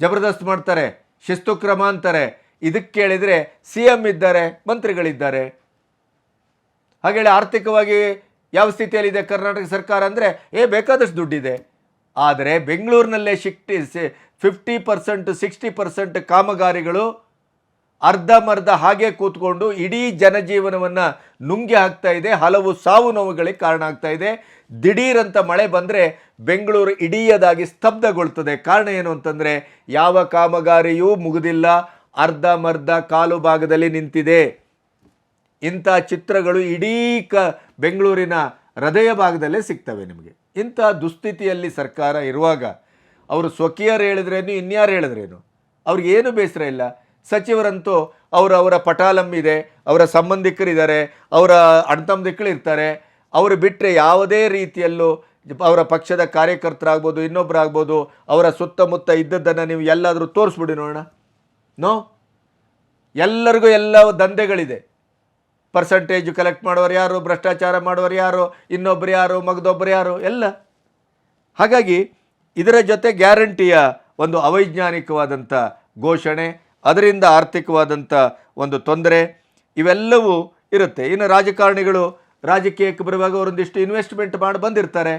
ಜಬರ್ದಸ್ತ್ ಮಾಡ್ತಾರೆ, ಶಿಸ್ತು ಕ್ರಮ ಅಂತಾರೆ. ಇದಕ್ಕೆ ಕೇಳಿದರೆ ಸಿ ಎಂ ಇದ್ದಾರೆ, ಮಂತ್ರಿಗಳಿದ್ದಾರೆ. ಹಾಗೇಳಿ ಆರ್ಥಿಕವಾಗಿ ಯಾವ ಸ್ಥಿತಿಯಲ್ಲಿದೆ ಕರ್ನಾಟಕ ಸರ್ಕಾರ ಅಂದರೆ, ಏ ಬೇಕಾದಷ್ಟು ದುಡ್ಡಿದೆ. ಆದರೆ ಬೆಂಗಳೂರಿನಲ್ಲೇ sixty fifty percent, sixty percent ಕಾಮಗಾರಿಗಳು ಅರ್ಧಮರ್ಧ ಹಾಗೆ ಕೂತ್ಕೊಂಡು ಇಡೀ ಜನಜೀವನವನ್ನು ನುಂಗಿ ಹಾಕ್ತಾ ಇದೆ. ಹಲವು ಸಾವು ನೋವುಗಳಿಗೆ ಕಾರಣ ಆಗ್ತಾ ಇದೆ. ದಿಢೀರಂತ ಮಳೆ ಬಂದರೆ ಬೆಂಗಳೂರು ಇಡೀಯದಾಗಿ ಸ್ತಬ್ಧಗೊಳ್ತದೆ. ಕಾರಣ ಏನು ಅಂತಂದರೆ ಯಾವ ಕಾಮಗಾರಿಯೂ ಮುಗಿದಿಲ್ಲ. ಅರ್ಧಮರ್ಧ ಕಾಲು ಭಾಗದಲ್ಲಿ ನಿಂತಿದೆ. ಇಂಥ ಚಿತ್ರಗಳು ಇಡೀ ಕ ಬೆಂಗಳೂರಿನ ಹೃದಯ ಭಾಗದಲ್ಲೇ ಸಿಗ್ತವೆ ನಿಮಗೆ. ಇಂಥ ದುಸ್ಥಿತಿಯಲ್ಲಿ ಸರ್ಕಾರ ಇರುವಾಗ ಅವರು ಸ್ವಕೀಯರು ಹೇಳಿದ್ರೇನು, ಇನ್ಯಾರು ಹೇಳಿದ್ರೇನು? ಅವ್ರಿಗೇನು ಬೇಸರ ಇಲ್ಲ. ಸಚಿವರಂತೂ ಅವರು, ಅವರ ಪಟಾಲಂ ಇದೆ ಅವರ ಸಂಬಂಧಿಕರಿದ್ದಾರೆ, ಅವರ ಅಣ್ತಮ್ಮದಿಕ್ಕಳು ಇರ್ತಾರೆ. ಅವರು ಬಿಟ್ಟರೆ ಯಾವುದೇ ರೀತಿಯಲ್ಲೂ ಅವರ ಪಕ್ಷದ ಕಾರ್ಯಕರ್ತರಾಗ್ಬೋದು ಇನ್ನೊಬ್ಬರಾಗ್ಬೋದು ಅವರ ಸುತ್ತಮುತ್ತ ಇದ್ದದ್ದನ್ನು ನೀವು ಎಲ್ಲಾದರೂ ತೋರಿಸ್ಬಿಡಿ ನೋಡೋಣ. ನೋ? ಎಲ್ಲರಿಗೂ ಎಲ್ಲ ದಂಧೆಗಳಿದೆ. ಪರ್ಸಂಟೇಜ್ ಕಲೆಕ್ಟ್ ಮಾಡೋರು ಯಾರು, ಭ್ರಷ್ಟಾಚಾರ ಮಾಡೋರು ಯಾರು, ಇನ್ನೊಬ್ರು ಯಾರು ಮಗದೊಬ್ಬರು ಯಾರು, ಎಲ್ಲ. ಹಾಗಾಗಿ ಇದರ ಜೊತೆ ಗ್ಯಾರಂಟಿಯ ಒಂದು ಅವೈಜ್ಞಾನಿಕವಾದಂಥ ಘೋಷಣೆ, ಅದರಿಂದ ಆರ್ಥಿಕವಾದಂಥ ಒಂದು ತೊಂದರೆ, ಇವೆಲ್ಲವೂ ಇರುತ್ತೆ. ಇನ್ನು ರಾಜಕಾರಣಿಗಳು ರಾಜಕೀಯಕ್ಕೆ ಬರುವಾಗ ಅವರೊಂದಿಷ್ಟು ಇನ್ವೆಸ್ಟ್ಮೆಂಟ್ ಮಾಡಿ ಬಂದಿರ್ತಾರೆ.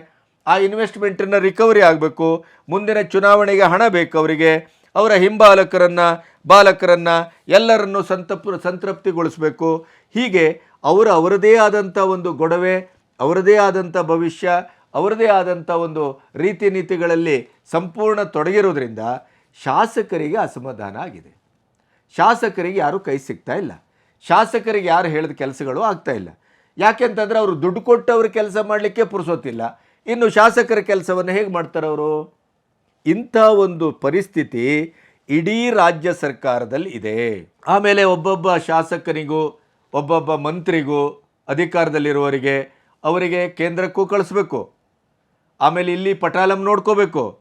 ಆ ಇನ್ವೆಸ್ಟ್ಮೆಂಟನ್ನು ರಿಕವರಿ ಆಗಬೇಕು. ಮುಂದಿನ ಚುನಾವಣೆಗೆ ಹಣ ಬೇಕು ಅವರಿಗೆ. ಅವರ ಹಿಂಬಾಲಕರನ್ನು, ಬಾಲಕರನ್ನು ಎಲ್ಲರನ್ನು ಸಂತಪ್, ಸಂತೃಪ್ತಿಗೊಳಿಸಬೇಕು. ಹೀಗೆ ಅವರ ಅವರದೇ ಆದಂಥ ಒಂದು ಗೊಡವೆ, ಅವರದೇ ಆದಂಥ ಭವಿಷ್ಯ ಅವರದೇ ಆದಂಥ ಒಂದು ರೀತಿ ನೀತಿಗಳಲ್ಲಿ ಸಂಪೂರ್ಣ ತೊಡಗಿರೋದ್ರಿಂದ ಶಾಸಕರಿಗೆ ಅಸಮಾಧಾನ ಆಗಿದೆ. ಶಾಸಕರಿಗೆ ಯಾರೂ ಕೈ ಸಿಗ್ತಾ ಇಲ್ಲ. ಶಾಸಕರಿಗೆ ಯಾರು ಹೇಳಿದ ಕೆಲಸಗಳು ಆಗ್ತಾ ಇಲ್ಲ. ಯಾಕೆಂತಂದರೆ ಅವರು ದುಡ್ಡು ಕೊಟ್ಟು ಅವ್ರ ಕೆಲಸ ಮಾಡಲಿಕ್ಕೆ ಪುರುಸೋತಿಲ್ಲ ಇನ್ನು ಶಾಸಕರ ಕೆಲಸವನ್ನು ಹೇಗೆ ಮಾಡ್ತಾರೆ ಅವರು? ಇಂಥ ಒಂದು ಪರಿಸ್ಥಿತಿ ಇಡೀ ರಾಜ್ಯ ಸರ್ಕಾರದಲ್ಲಿ ಇದೆ. ಆಮೇಲೆ ಒಬ್ಬೊಬ್ಬ ಶಾಸಕನಿಗೂ, ಒಬ್ಬೊಬ್ಬ ಮಂತ್ರಿಗೂ ಅಧಿಕಾರದಲ್ಲಿರುವವರಿಗೆ ಅವರಿಗೆ ಕೇಂದ್ರಕ್ಕೂ ಕಳಿಸ್ಬೇಕು. ಆಮೇಲೆ ಇಲ್ಲಿ ಪಟಾಲಂ ನೋಡ್ಕೋಬೇಕು.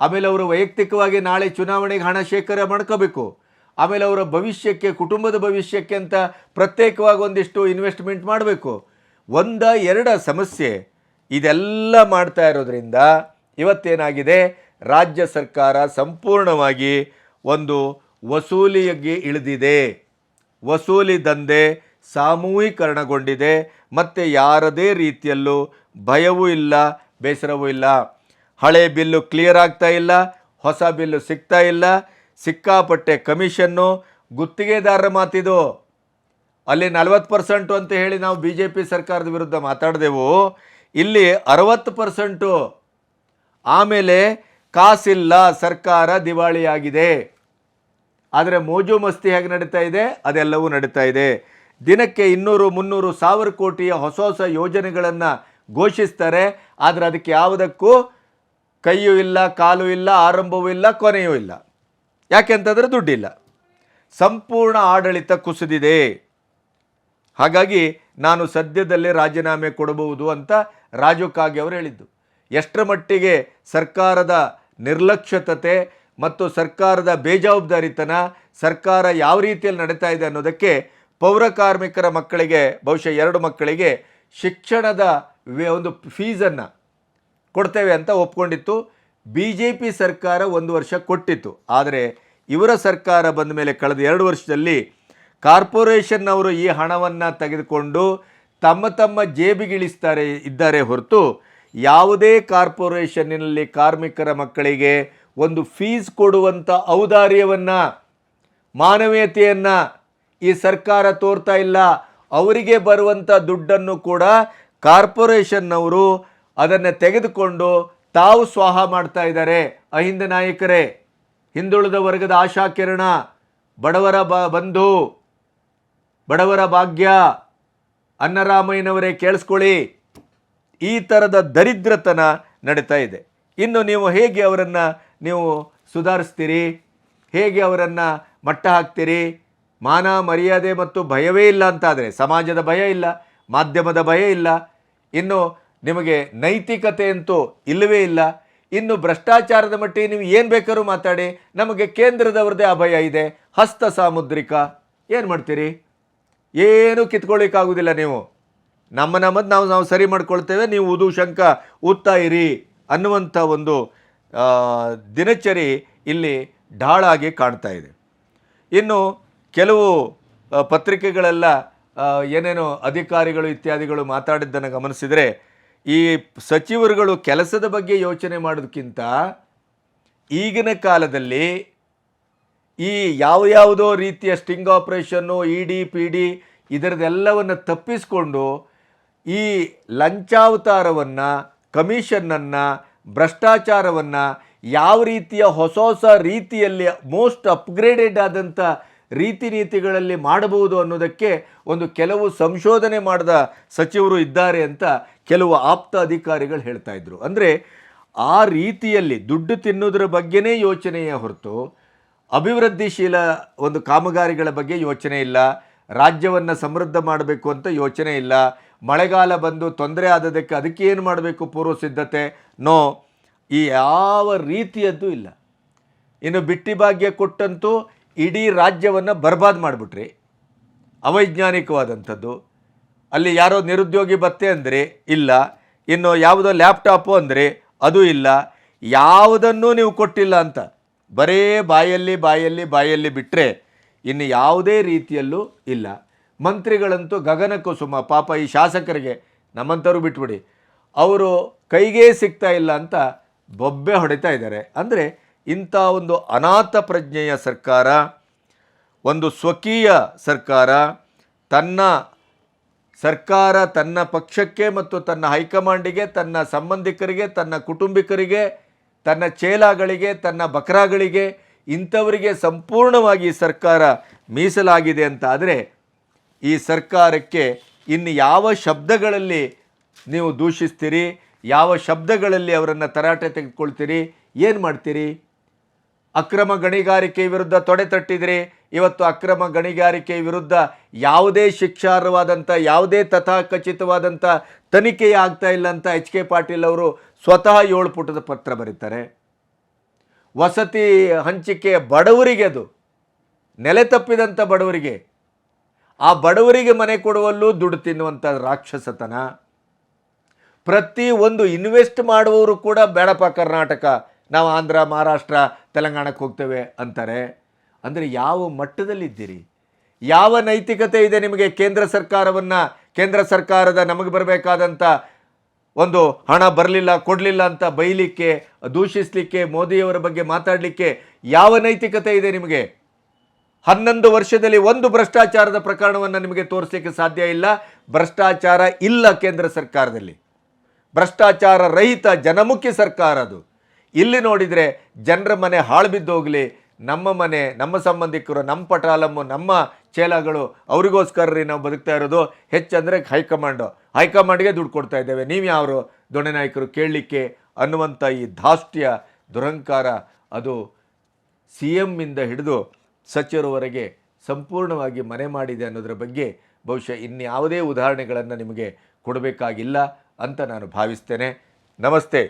ಆಮೇಲೆ ಅವರು ವೈಯಕ್ತಿಕವಾಗಿ ನಾಳೆ ಚುನಾವಣೆಗೆ ಹಣ ಶೇಖರ ಮಾಡ್ಕೋಬೇಕು. ಆಮೇಲೆ ಅವರ ಭವಿಷ್ಯಕ್ಕೆ, ಕುಟುಂಬದ ಭವಿಷ್ಯಕ್ಕೆ ಅಂತ ಪ್ರತ್ಯೇಕವಾಗಿ ಒಂದಿಷ್ಟು ಇನ್ವೆಸ್ಟ್ಮೆಂಟ್ ಮಾಡಬೇಕು. ಒಂದ, ಎರಡ ಸಮಸ್ಯೆ ಇದೆಲ್ಲ ಮಾಡ್ತಾ ಇರೋದ್ರಿಂದ ಇವತ್ತೇನಾಗಿದೆ? ರಾಜ್ಯ ಸರ್ಕಾರ ಸಂಪೂರ್ಣವಾಗಿ ಒಂದು ವಸೂಲಿಯಾಗಿ ಇಳಿದಿದೆ. ವಸೂಲಿ ದಂಧೆ ಸಾಮೂಹೀಕರಣಗೊಂಡಿದೆ. ಮತ್ತು ಯಾರದೇ ರೀತಿಯಲ್ಲೂ ಭಯವೂ ಇಲ್ಲ. ಬೇಸರವೂ ಇಲ್ಲ. ಹಳೆ ಬಿಲ್ಲು ಕ್ಲಿಯರ್ ಆಗ್ತಾ ಇಲ್ಲ. ಹೊಸ ಬಿಲ್ಲು ಸಿಗ್ತಾ ಇಲ್ಲ. ಸಿಕ್ಕಾಪಟ್ಟೆ ಕಮಿಷನ್ನು ಗುತ್ತಿಗೆದಾರರ ಮಾತಿದು. ಅಲ್ಲಿ ನಲವತ್ತು ಪರ್ಸೆಂಟು ಅಂತ ಹೇಳಿ ನಾವು ಬಿ ಜೆ ಪಿ ಸರ್ಕಾರದ ವಿರುದ್ಧ ಮಾತಾಡಿದೆವು. ಇಲ್ಲಿ ಅರವತ್ತು ಪರ್ಸೆಂಟು. ಆಮೇಲೆ ಕಾಸಿಲ್ಲ ಸರ್ಕಾರ ದಿವಾಳಿಯಾಗಿದೆ. ಆದರೆ ಮೋಜು ಮಸ್ತಿ ಹೇಗೆ ನಡೀತಾ ಇದೆ? ಅದೆಲ್ಲವೂ ನಡೀತಾ ಇದೆ. ದಿನಕ್ಕೆ ಇನ್ನೂರು ಮುನ್ನೂರು ಸಾವಿರ ಕೋಟಿಯ ಹೊಸ ಹೊಸ ಯೋಜನೆಗಳನ್ನು ಘೋಷಿಸ್ತಾರೆ, ಆದರೆ ಅದಕ್ಕೆ ಯಾವುದಕ್ಕೂ ಕೈಯೂ ಇಲ್ಲ, ಕಾಲು ಇಲ್ಲ, ಆರಂಭವೂ ಇಲ್ಲ, ಕೊನೆಯೂ ಇಲ್ಲ. ಯಾಕೆಂತಂದರೆ ದುಡ್ಡಿಲ್ಲ. ಸಂಪೂರ್ಣ ಆಡಳಿತ ಕುಸಿದಿದೆ. ಹಾಗಾಗಿ ನಾನು ಸದ್ಯದಲ್ಲೇ ರಾಜೀನಾಮೆ ಕೊಡಬಹುದು ಅಂತ ರಾಜು ಕಾಗೆ ಅವರು ಹೇಳಿದ್ದು. ಎಷ್ಟರ ಮಟ್ಟಿಗೆ ಸರ್ಕಾರದ ನಿರ್ಲಕ್ಷ್ಯತೆ ಮತ್ತು ಸರ್ಕಾರದ ಬೇಜವಾಬ್ದಾರಿತನ ಸರ್ಕಾರ ಯಾವ ರೀತಿಯಲ್ಲಿ ನಡೀತಾ ಇದೆ ಅನ್ನೋದಕ್ಕೆ ಪೌರ ಕಾರ್ಮಿಕರ ಮಕ್ಕಳಿಗೆ, ಬಹುಶಃ ಎರಡು ಮಕ್ಕಳಿಗೆ ಶಿಕ್ಷಣದ ಒಂದು ಫೀಸನ್ನು ಕೊಡ್ತೇವೆ ಅಂತ ಒಪ್ಕೊಂಡಿತ್ತು. ಬಿ ಜೆ ಪಿ ಸರ್ಕಾರ ಒಂದು ವರ್ಷ ಕೊಟ್ಟಿತ್ತು. ಆದರೆ ಇವರ ಸರ್ಕಾರ ಬಂದ ಮೇಲೆ ಕಳೆದ ಎರಡು ವರ್ಷದಲ್ಲಿ ಕಾರ್ಪೊರೇಷನ್ನವರು ಈ ಹಣವನ್ನು ತೆಗೆದುಕೊಂಡು ತಮ್ಮ ತಮ್ಮ ಜೇಬಿಗಿಳಿಸ್ತಾರೆ ಇದ್ದಾರೆ ಹೊರತು ಯಾವುದೇ ಕಾರ್ಪೊರೇಷನ್ನಲ್ಲಿ ಕಾರ್ಮಿಕರ ಮಕ್ಕಳಿಗೆ ಒಂದು ಫೀಸ್ ಕೊಡುವಂಥ ಔದಾರ್ಯವನ್ನು, ಮಾನವೀಯತೆಯನ್ನು ಈ ಸರ್ಕಾರ ತೋರ್ತಾ ಇಲ್ಲ. ಅವರಿಗೆ ಬರುವಂಥ ದುಡ್ಡನ್ನು ಕೂಡ ಕಾರ್ಪೊರೇಷನ್ನವರು ಅದನ್ನು ತೆಗೆದುಕೊಂಡು ತಾವು ಸ್ವಾಹ ಮಾಡ್ತಾ ಇದ್ದಾರೆ. ಅಹಿಂದ ನಾಯಕರೇ, ಹಿಂದುಳಿದ ವರ್ಗದ ಆಶಾಕಿರಣ, ಬಡವರ ಬ, ಬಂಧು, ಬಡವರ ಭಾಗ್ಯ ಅನ್ನರಾಮಯ್ಯನವರೇ ಕೇಳಿಸ್ಕೊಳ್ಳಿ. ಈ ಥರದ ದರಿದ್ರತನ ನಡೀತಾ ಇದೆ. ಇನ್ನು ನೀವು ಹೇಗೆ ಅವರನ್ನು ನೀವು ಸುಧಾರಿಸ್ತೀರಿ? ಹೇಗೆ ಅವರನ್ನು ಮಟ್ಟ ಹಾಕ್ತೀರಿ? ಮಾನ ಮರ್ಯಾದೆ ಮತ್ತು ಭಯವೇ ಇಲ್ಲ ಅಂತಾದರೆ, ಸಮಾಜದ ಭಯ ಇಲ್ಲ, ಮಾಧ್ಯಮದ ಭಯ ಇಲ್ಲ ಇನ್ನು ನಿಮಗೆ ನೈತಿಕತೆ ಅಂತೂ ಇಲ್ಲವೇ ಇಲ್ಲ. ಇನ್ನು ಭ್ರಷ್ಟಾಚಾರದ ಮಟ್ಟಿಗೆ ನೀವು ಏನು ಬೇಕಾದ್ರೂ ಮಾತಾಡಿ. ನಮಗೆ ಕೇಂದ್ರದವ್ರದ್ದೇ ಅಭಯ ಇದೆ. ಹಸ್ತ ಸಾಮುದ್ರಿಕ. ಏನು ಮಾಡ್ತೀರಿ? ಏನೂ ಕಿತ್ಕೊಳ್ಳಿಕ್ಕಾಗೋದಿಲ್ಲ ನೀವು. ನಮ್ಮ ನಮ್ಮದು ನಾವು ನಾವು ಸರಿ ಮಾಡ್ಕೊಳ್ತೇವೆ. ನೀವು ಉದು, ಶಂಕ ಊದ್ತಾ ಇರಿ ಅನ್ನುವಂಥ ಒಂದು ದಿನಚರಿ ಇಲ್ಲಿ ಢಾಳಾಗಿ ಕಾಣ್ತಾ ಇದೆ. ಇನ್ನು ಕೆಲವು ಪತ್ರಿಕೆಗಳೆಲ್ಲ ಏನೇನೋ ಅಧಿಕಾರಿಗಳು ಇತ್ಯಾದಿಗಳು ಮಾತಾಡಿದ್ದನ್ನು ಗಮನಿಸಿದರೆ, ಈ ಸಚಿವರುಗಳು ಕೆಲಸದ ಬಗ್ಗೆ ಯೋಚನೆ ಮಾಡೋದಕ್ಕಿಂತ ಈಗಿನ ಕಾಲದಲ್ಲಿ ಈ ಯಾವ ಯಾವುದೋ ರೀತಿಯ sting operation E D P D ಇದರದೆಲ್ಲವನ್ನು ತಪ್ಪಿಸಿಕೊಂಡು ಈ ಲಂಚಾವತಾರವನ್ನು, ಕಮಿಷನ್ನನ್ನು, ಭ್ರಷ್ಟಾಚಾರವನ್ನು ಯಾವ ರೀತಿಯ ಹೊಸ ಹೊಸ ರೀತಿಯಲ್ಲಿ ಮೋಸ್ಟ್ ಅಪ್ಗ್ರೇಡೆಡ್ ಆದಂಥ ರೀತಿ ನೀತಿಗಳಲ್ಲಿ ಮಾಡಬಹುದು ಅನ್ನೋದಕ್ಕೆ ಒಂದು ಕೆಲವು ಸಂಶೋಧನೆ ಮಾಡಿದ ಸಚಿವರು ಇದ್ದಾರೆ ಅಂತ ಕೆಲವು ಆಪ್ತ ಅಧಿಕಾರಿಗಳು ಹೇಳ್ತಾ ಇದ್ರು. ಅಂದರೆ ಆ ರೀತಿಯಲ್ಲಿ ದುಡ್ಡು ತಿನ್ನೋದ್ರ ಬಗ್ಗೆನೇ ಯೋಚನೆಯ ಹೊರತು, ಅಭಿವೃದ್ಧಿಶೀಲ ಒಂದು ಕಾಮಗಾರಿಗಳ ಬಗ್ಗೆ ಯೋಚನೆ ಇಲ್ಲ, ರಾಜ್ಯವನ್ನು ಸಮೃದ್ಧ ಮಾಡಬೇಕು ಅಂತ ಯೋಚನೆ ಇಲ್ಲ, ಮಳೆಗಾಲ ಬಂದು ತೊಂದರೆ ಆದದಕ್ಕೆ ಅದಕ್ಕೆ ಏನು ಮಾಡಬೇಕು ಪೂರ್ವ ಸಿದ್ಧತೆ? ನೋ, ಈ ಯಾವ ರೀತಿಯದ್ದು ಇಲ್ಲ. ಇನ್ನು ಬಿಟ್ಟಿ ಭಾಗ್ಯ ಕೊಟ್ಟಂತೂ ಇಡೀ ರಾಜ್ಯವನ್ನು ಬರ್ಬಾದ್ ಮಾಡಿಬಿಟ್ರಿ. ಅವೈಜ್ಞಾನಿಕವಾದಂಥದ್ದು. ಅಲ್ಲಿ ಯಾರೋ ನಿರುದ್ಯೋಗಿ ಬತ್ತೆ ಅಂದರೆ ಇಲ್ಲ. ಇನ್ನು ಯಾವುದೋ ಲ್ಯಾಪ್ಟಾಪು ಅಂದರೆ ಅದು ಇಲ್ಲ. ಯಾವುದನ್ನೂ ನೀವು ಕೊಟ್ಟಿಲ್ಲ ಅಂತ. ಬರೇ ಬಾಯಲ್ಲಿ ಬಾಯಲ್ಲಿ ಬಾಯಲ್ಲಿ ಬಿಟ್ಟರೆ ಇನ್ನು ಯಾವುದೇ ರೀತಿಯಲ್ಲೂ ಇಲ್ಲ. ಮಂತ್ರಿಗಳಂತೂ ಗಗನಕ್ಕೂ ಸುಮ್ಮ ಪಾಪ ಈ ಶಾಸಕರಿಗೆ ನಮ್ಮಂಥವ್ರು ಬಿಟ್ಬಿಡಿ. ಅವರು ಕೈಗೇ ಸಿಗ್ತಾ ಇಲ್ಲ ಅಂತ ಬೊಬ್ಬೆ ಹೊಡಿತಾ ಇದ್ದಾರೆ. ಅಂದರೆ ಇಂಥ ಒಂದು ಅನಾಥ ಪ್ರಜ್ಞೆಯ ಸರ್ಕಾರ, ಒಂದು ಸ್ವಕೀಯ ಸರ್ಕಾರ ತನ್ನ ಸರ್ಕಾರ ತನ್ನ ಪಕ್ಷಕ್ಕೆ ಮತ್ತು ತನ್ನ ಹೈಕಮಾಂಡಿಗೆ, ತನ್ನ ಸಂಬಂಧಿಕರಿಗೆ, ತನ್ನ ಕುಟುಂಬಿಕರಿಗೆ, ತನ್ನ ಚೇಲಾಗಳಿಗೆ, ತನ್ನ ಬಕರಾಗಳಿಗೆ ಇಂಥವರಿಗೆ ಸಂಪೂರ್ಣವಾಗಿ ಸರ್ಕಾರ ಮೀಸಲಾಗಿದೆ ಅಂತ ಆದರೆ ಈ ಸರ್ಕಾರಕ್ಕೆ ಇನ್ನು ಯಾವ ಶಬ್ದಗಳಲ್ಲಿ ನೀವು ದೂಷಿಸ್ತೀರಿ, ಯಾವ ಶಬ್ದಗಳಲ್ಲಿ ಅವರನ್ನು ತರಾಟೆ ತೆಗೆದುಕೊಳ್ತೀರಿ, ಏನು ಮಾಡ್ತೀರಿ? ಅಕ್ರಮ ಗಣಿಗಾರಿಕೆ ವಿರುದ್ಧ ತೊಡೆ ತಟ್ಟಿದರೆ ಇವತ್ತು ಅಕ್ರಮ ಗಣಿಗಾರಿಕೆ ವಿರುದ್ಧ ಯಾವುದೇ ಶಿಕ್ಷಾರ್ಹವಾದಂಥ, ಯಾವುದೇ ತಥಾಕಚಿತವಾದಂಥ ತನಿಖೆ ಆಗ್ತಾ ಇಲ್ಲ ಅಂತ ಎಚ್ ಕೆ ಪಾಟೀಲ್ ಅವರು ಸ್ವತಃ ಏಳು ಪುಟದ ಪತ್ರ ಬರೀತಾರೆ. ವಸತಿ ಹಂಚಿಕೆ ಬಡವರಿಗೆ ಅದು. ನೆಲೆ ತಪ್ಪಿದಂಥ ಬಡವರಿಗೆ. ಆ ಬಡವರಿಗೆ ಮನೆ ಕೊಡುವಲ್ಲೂ ದುಡ್ಡು ತಿನ್ನುವಂಥ ರಾಕ್ಷಸತನ. ಪ್ರತಿ ಒಂದು ಇನ್ವೆಸ್ಟ್ ಮಾಡುವವರು ಕೂಡ ಬೇಡಪ್ಪ ಕರ್ನಾಟಕ. ನಾವು ಆಂಧ್ರ, ಮಹಾರಾಷ್ಟ್ರ, ತೆಲಂಗಾಣಕ್ಕೆ ಹೋಗ್ತೇವೆ ಅಂತಾರೆ. ಅಂದರೆ ಯಾವ ಮಟ್ಟದಲ್ಲಿದ್ದೀರಿ? ಯಾವ ನೈತಿಕತೆ ಇದೆ ನಿಮಗೆ ಕೇಂದ್ರ ಸರ್ಕಾರವನ್ನು, ಕೇಂದ್ರ ಸರ್ಕಾರದ ನಮಗೆ ಬರಬೇಕಾದಂಥ ಒಂದು ಹಣ ಬರಲಿಲ್ಲ, ಕೊಡಲಿಲ್ಲ ಅಂತ ಬೈಲಿಕ್ಕೆ, ದೂಷಿಸಲಿಕ್ಕೆ, ಮೋದಿಯವರ ಬಗ್ಗೆ ಮಾತಾಡಲಿಕ್ಕೆ ಯಾವ ನೈತಿಕತೆ ಇದೆ ನಿಮಗೆ? ಹನ್ನೊಂದು ವರ್ಷದಲ್ಲಿ ಒಂದು ಭ್ರಷ್ಟಾಚಾರದ ಪ್ರಕರಣವನ್ನು ನಿಮಗೆ ತೋರಿಸಲಿಕ್ಕೆ ಸಾಧ್ಯ ಇಲ್ಲ. ಭ್ರಷ್ಟಾಚಾರ ಇಲ್ಲ ಕೇಂದ್ರ ಸರ್ಕಾರದಲ್ಲಿ. ಭ್ರಷ್ಟಾಚಾರ ರಹಿತ, ಜನಮುಖಿ ಸರ್ಕಾರ ಅದು. ಇಲ್ಲಿ ನೋಡಿದರೆ ಜನರ ಮನೆ ಹಾಳು ಬಿದ್ದೋಗಲಿ ನಮ್ಮ ಮನೆ, ನಮ್ಮ ಸಂಬಂಧಿಕರು, ನಮ್ಮ ಪಟಾಲಮ್ಮು, ನಮ್ಮ ಚೇಲಗಳು, ಅವರಿಗೋಸ್ಕರ ರೀ ನಾವು ಬದುಕ್ತಾ ಇರೋದು. ಹೆಚ್ಚಂದರೆ ಹೈಕಮಾಂಡು. ಹೈಕಮಾಂಡ್ಗೆ ದುಡ್ಡು ಕೊಡ್ತಾ ಇದ್ದೇವೆ. ನೀವು ಯಾರು ದೊಣೆ ನಾಯಕರು ಕೇಳಲಿಕ್ಕೆ ಅನ್ನುವಂಥ ಈ ಧಾಷ್ಟ್ಯ ದುರಂಕಾರ ಅದು ಸಿ ಎಮ್ಮಿಂದ ಹಿಡಿದು ಸಚಿವರವರೆಗೆ ಸಂಪೂರ್ಣವಾಗಿ ಮನೆ ಮಾಡಿದೆ ಅನ್ನೋದರ ಬಗ್ಗೆ ಬಹುಶಃ ಇನ್ಯಾವುದೇ ಉದಾಹರಣೆಗಳನ್ನು ನಿಮಗೆ ಕೊಡಬೇಕಾಗಿಲ್ಲ ಅಂತ ನಾನು ಭಾವಿಸ್ತೇನೆ. ನಮಸ್ತೆ.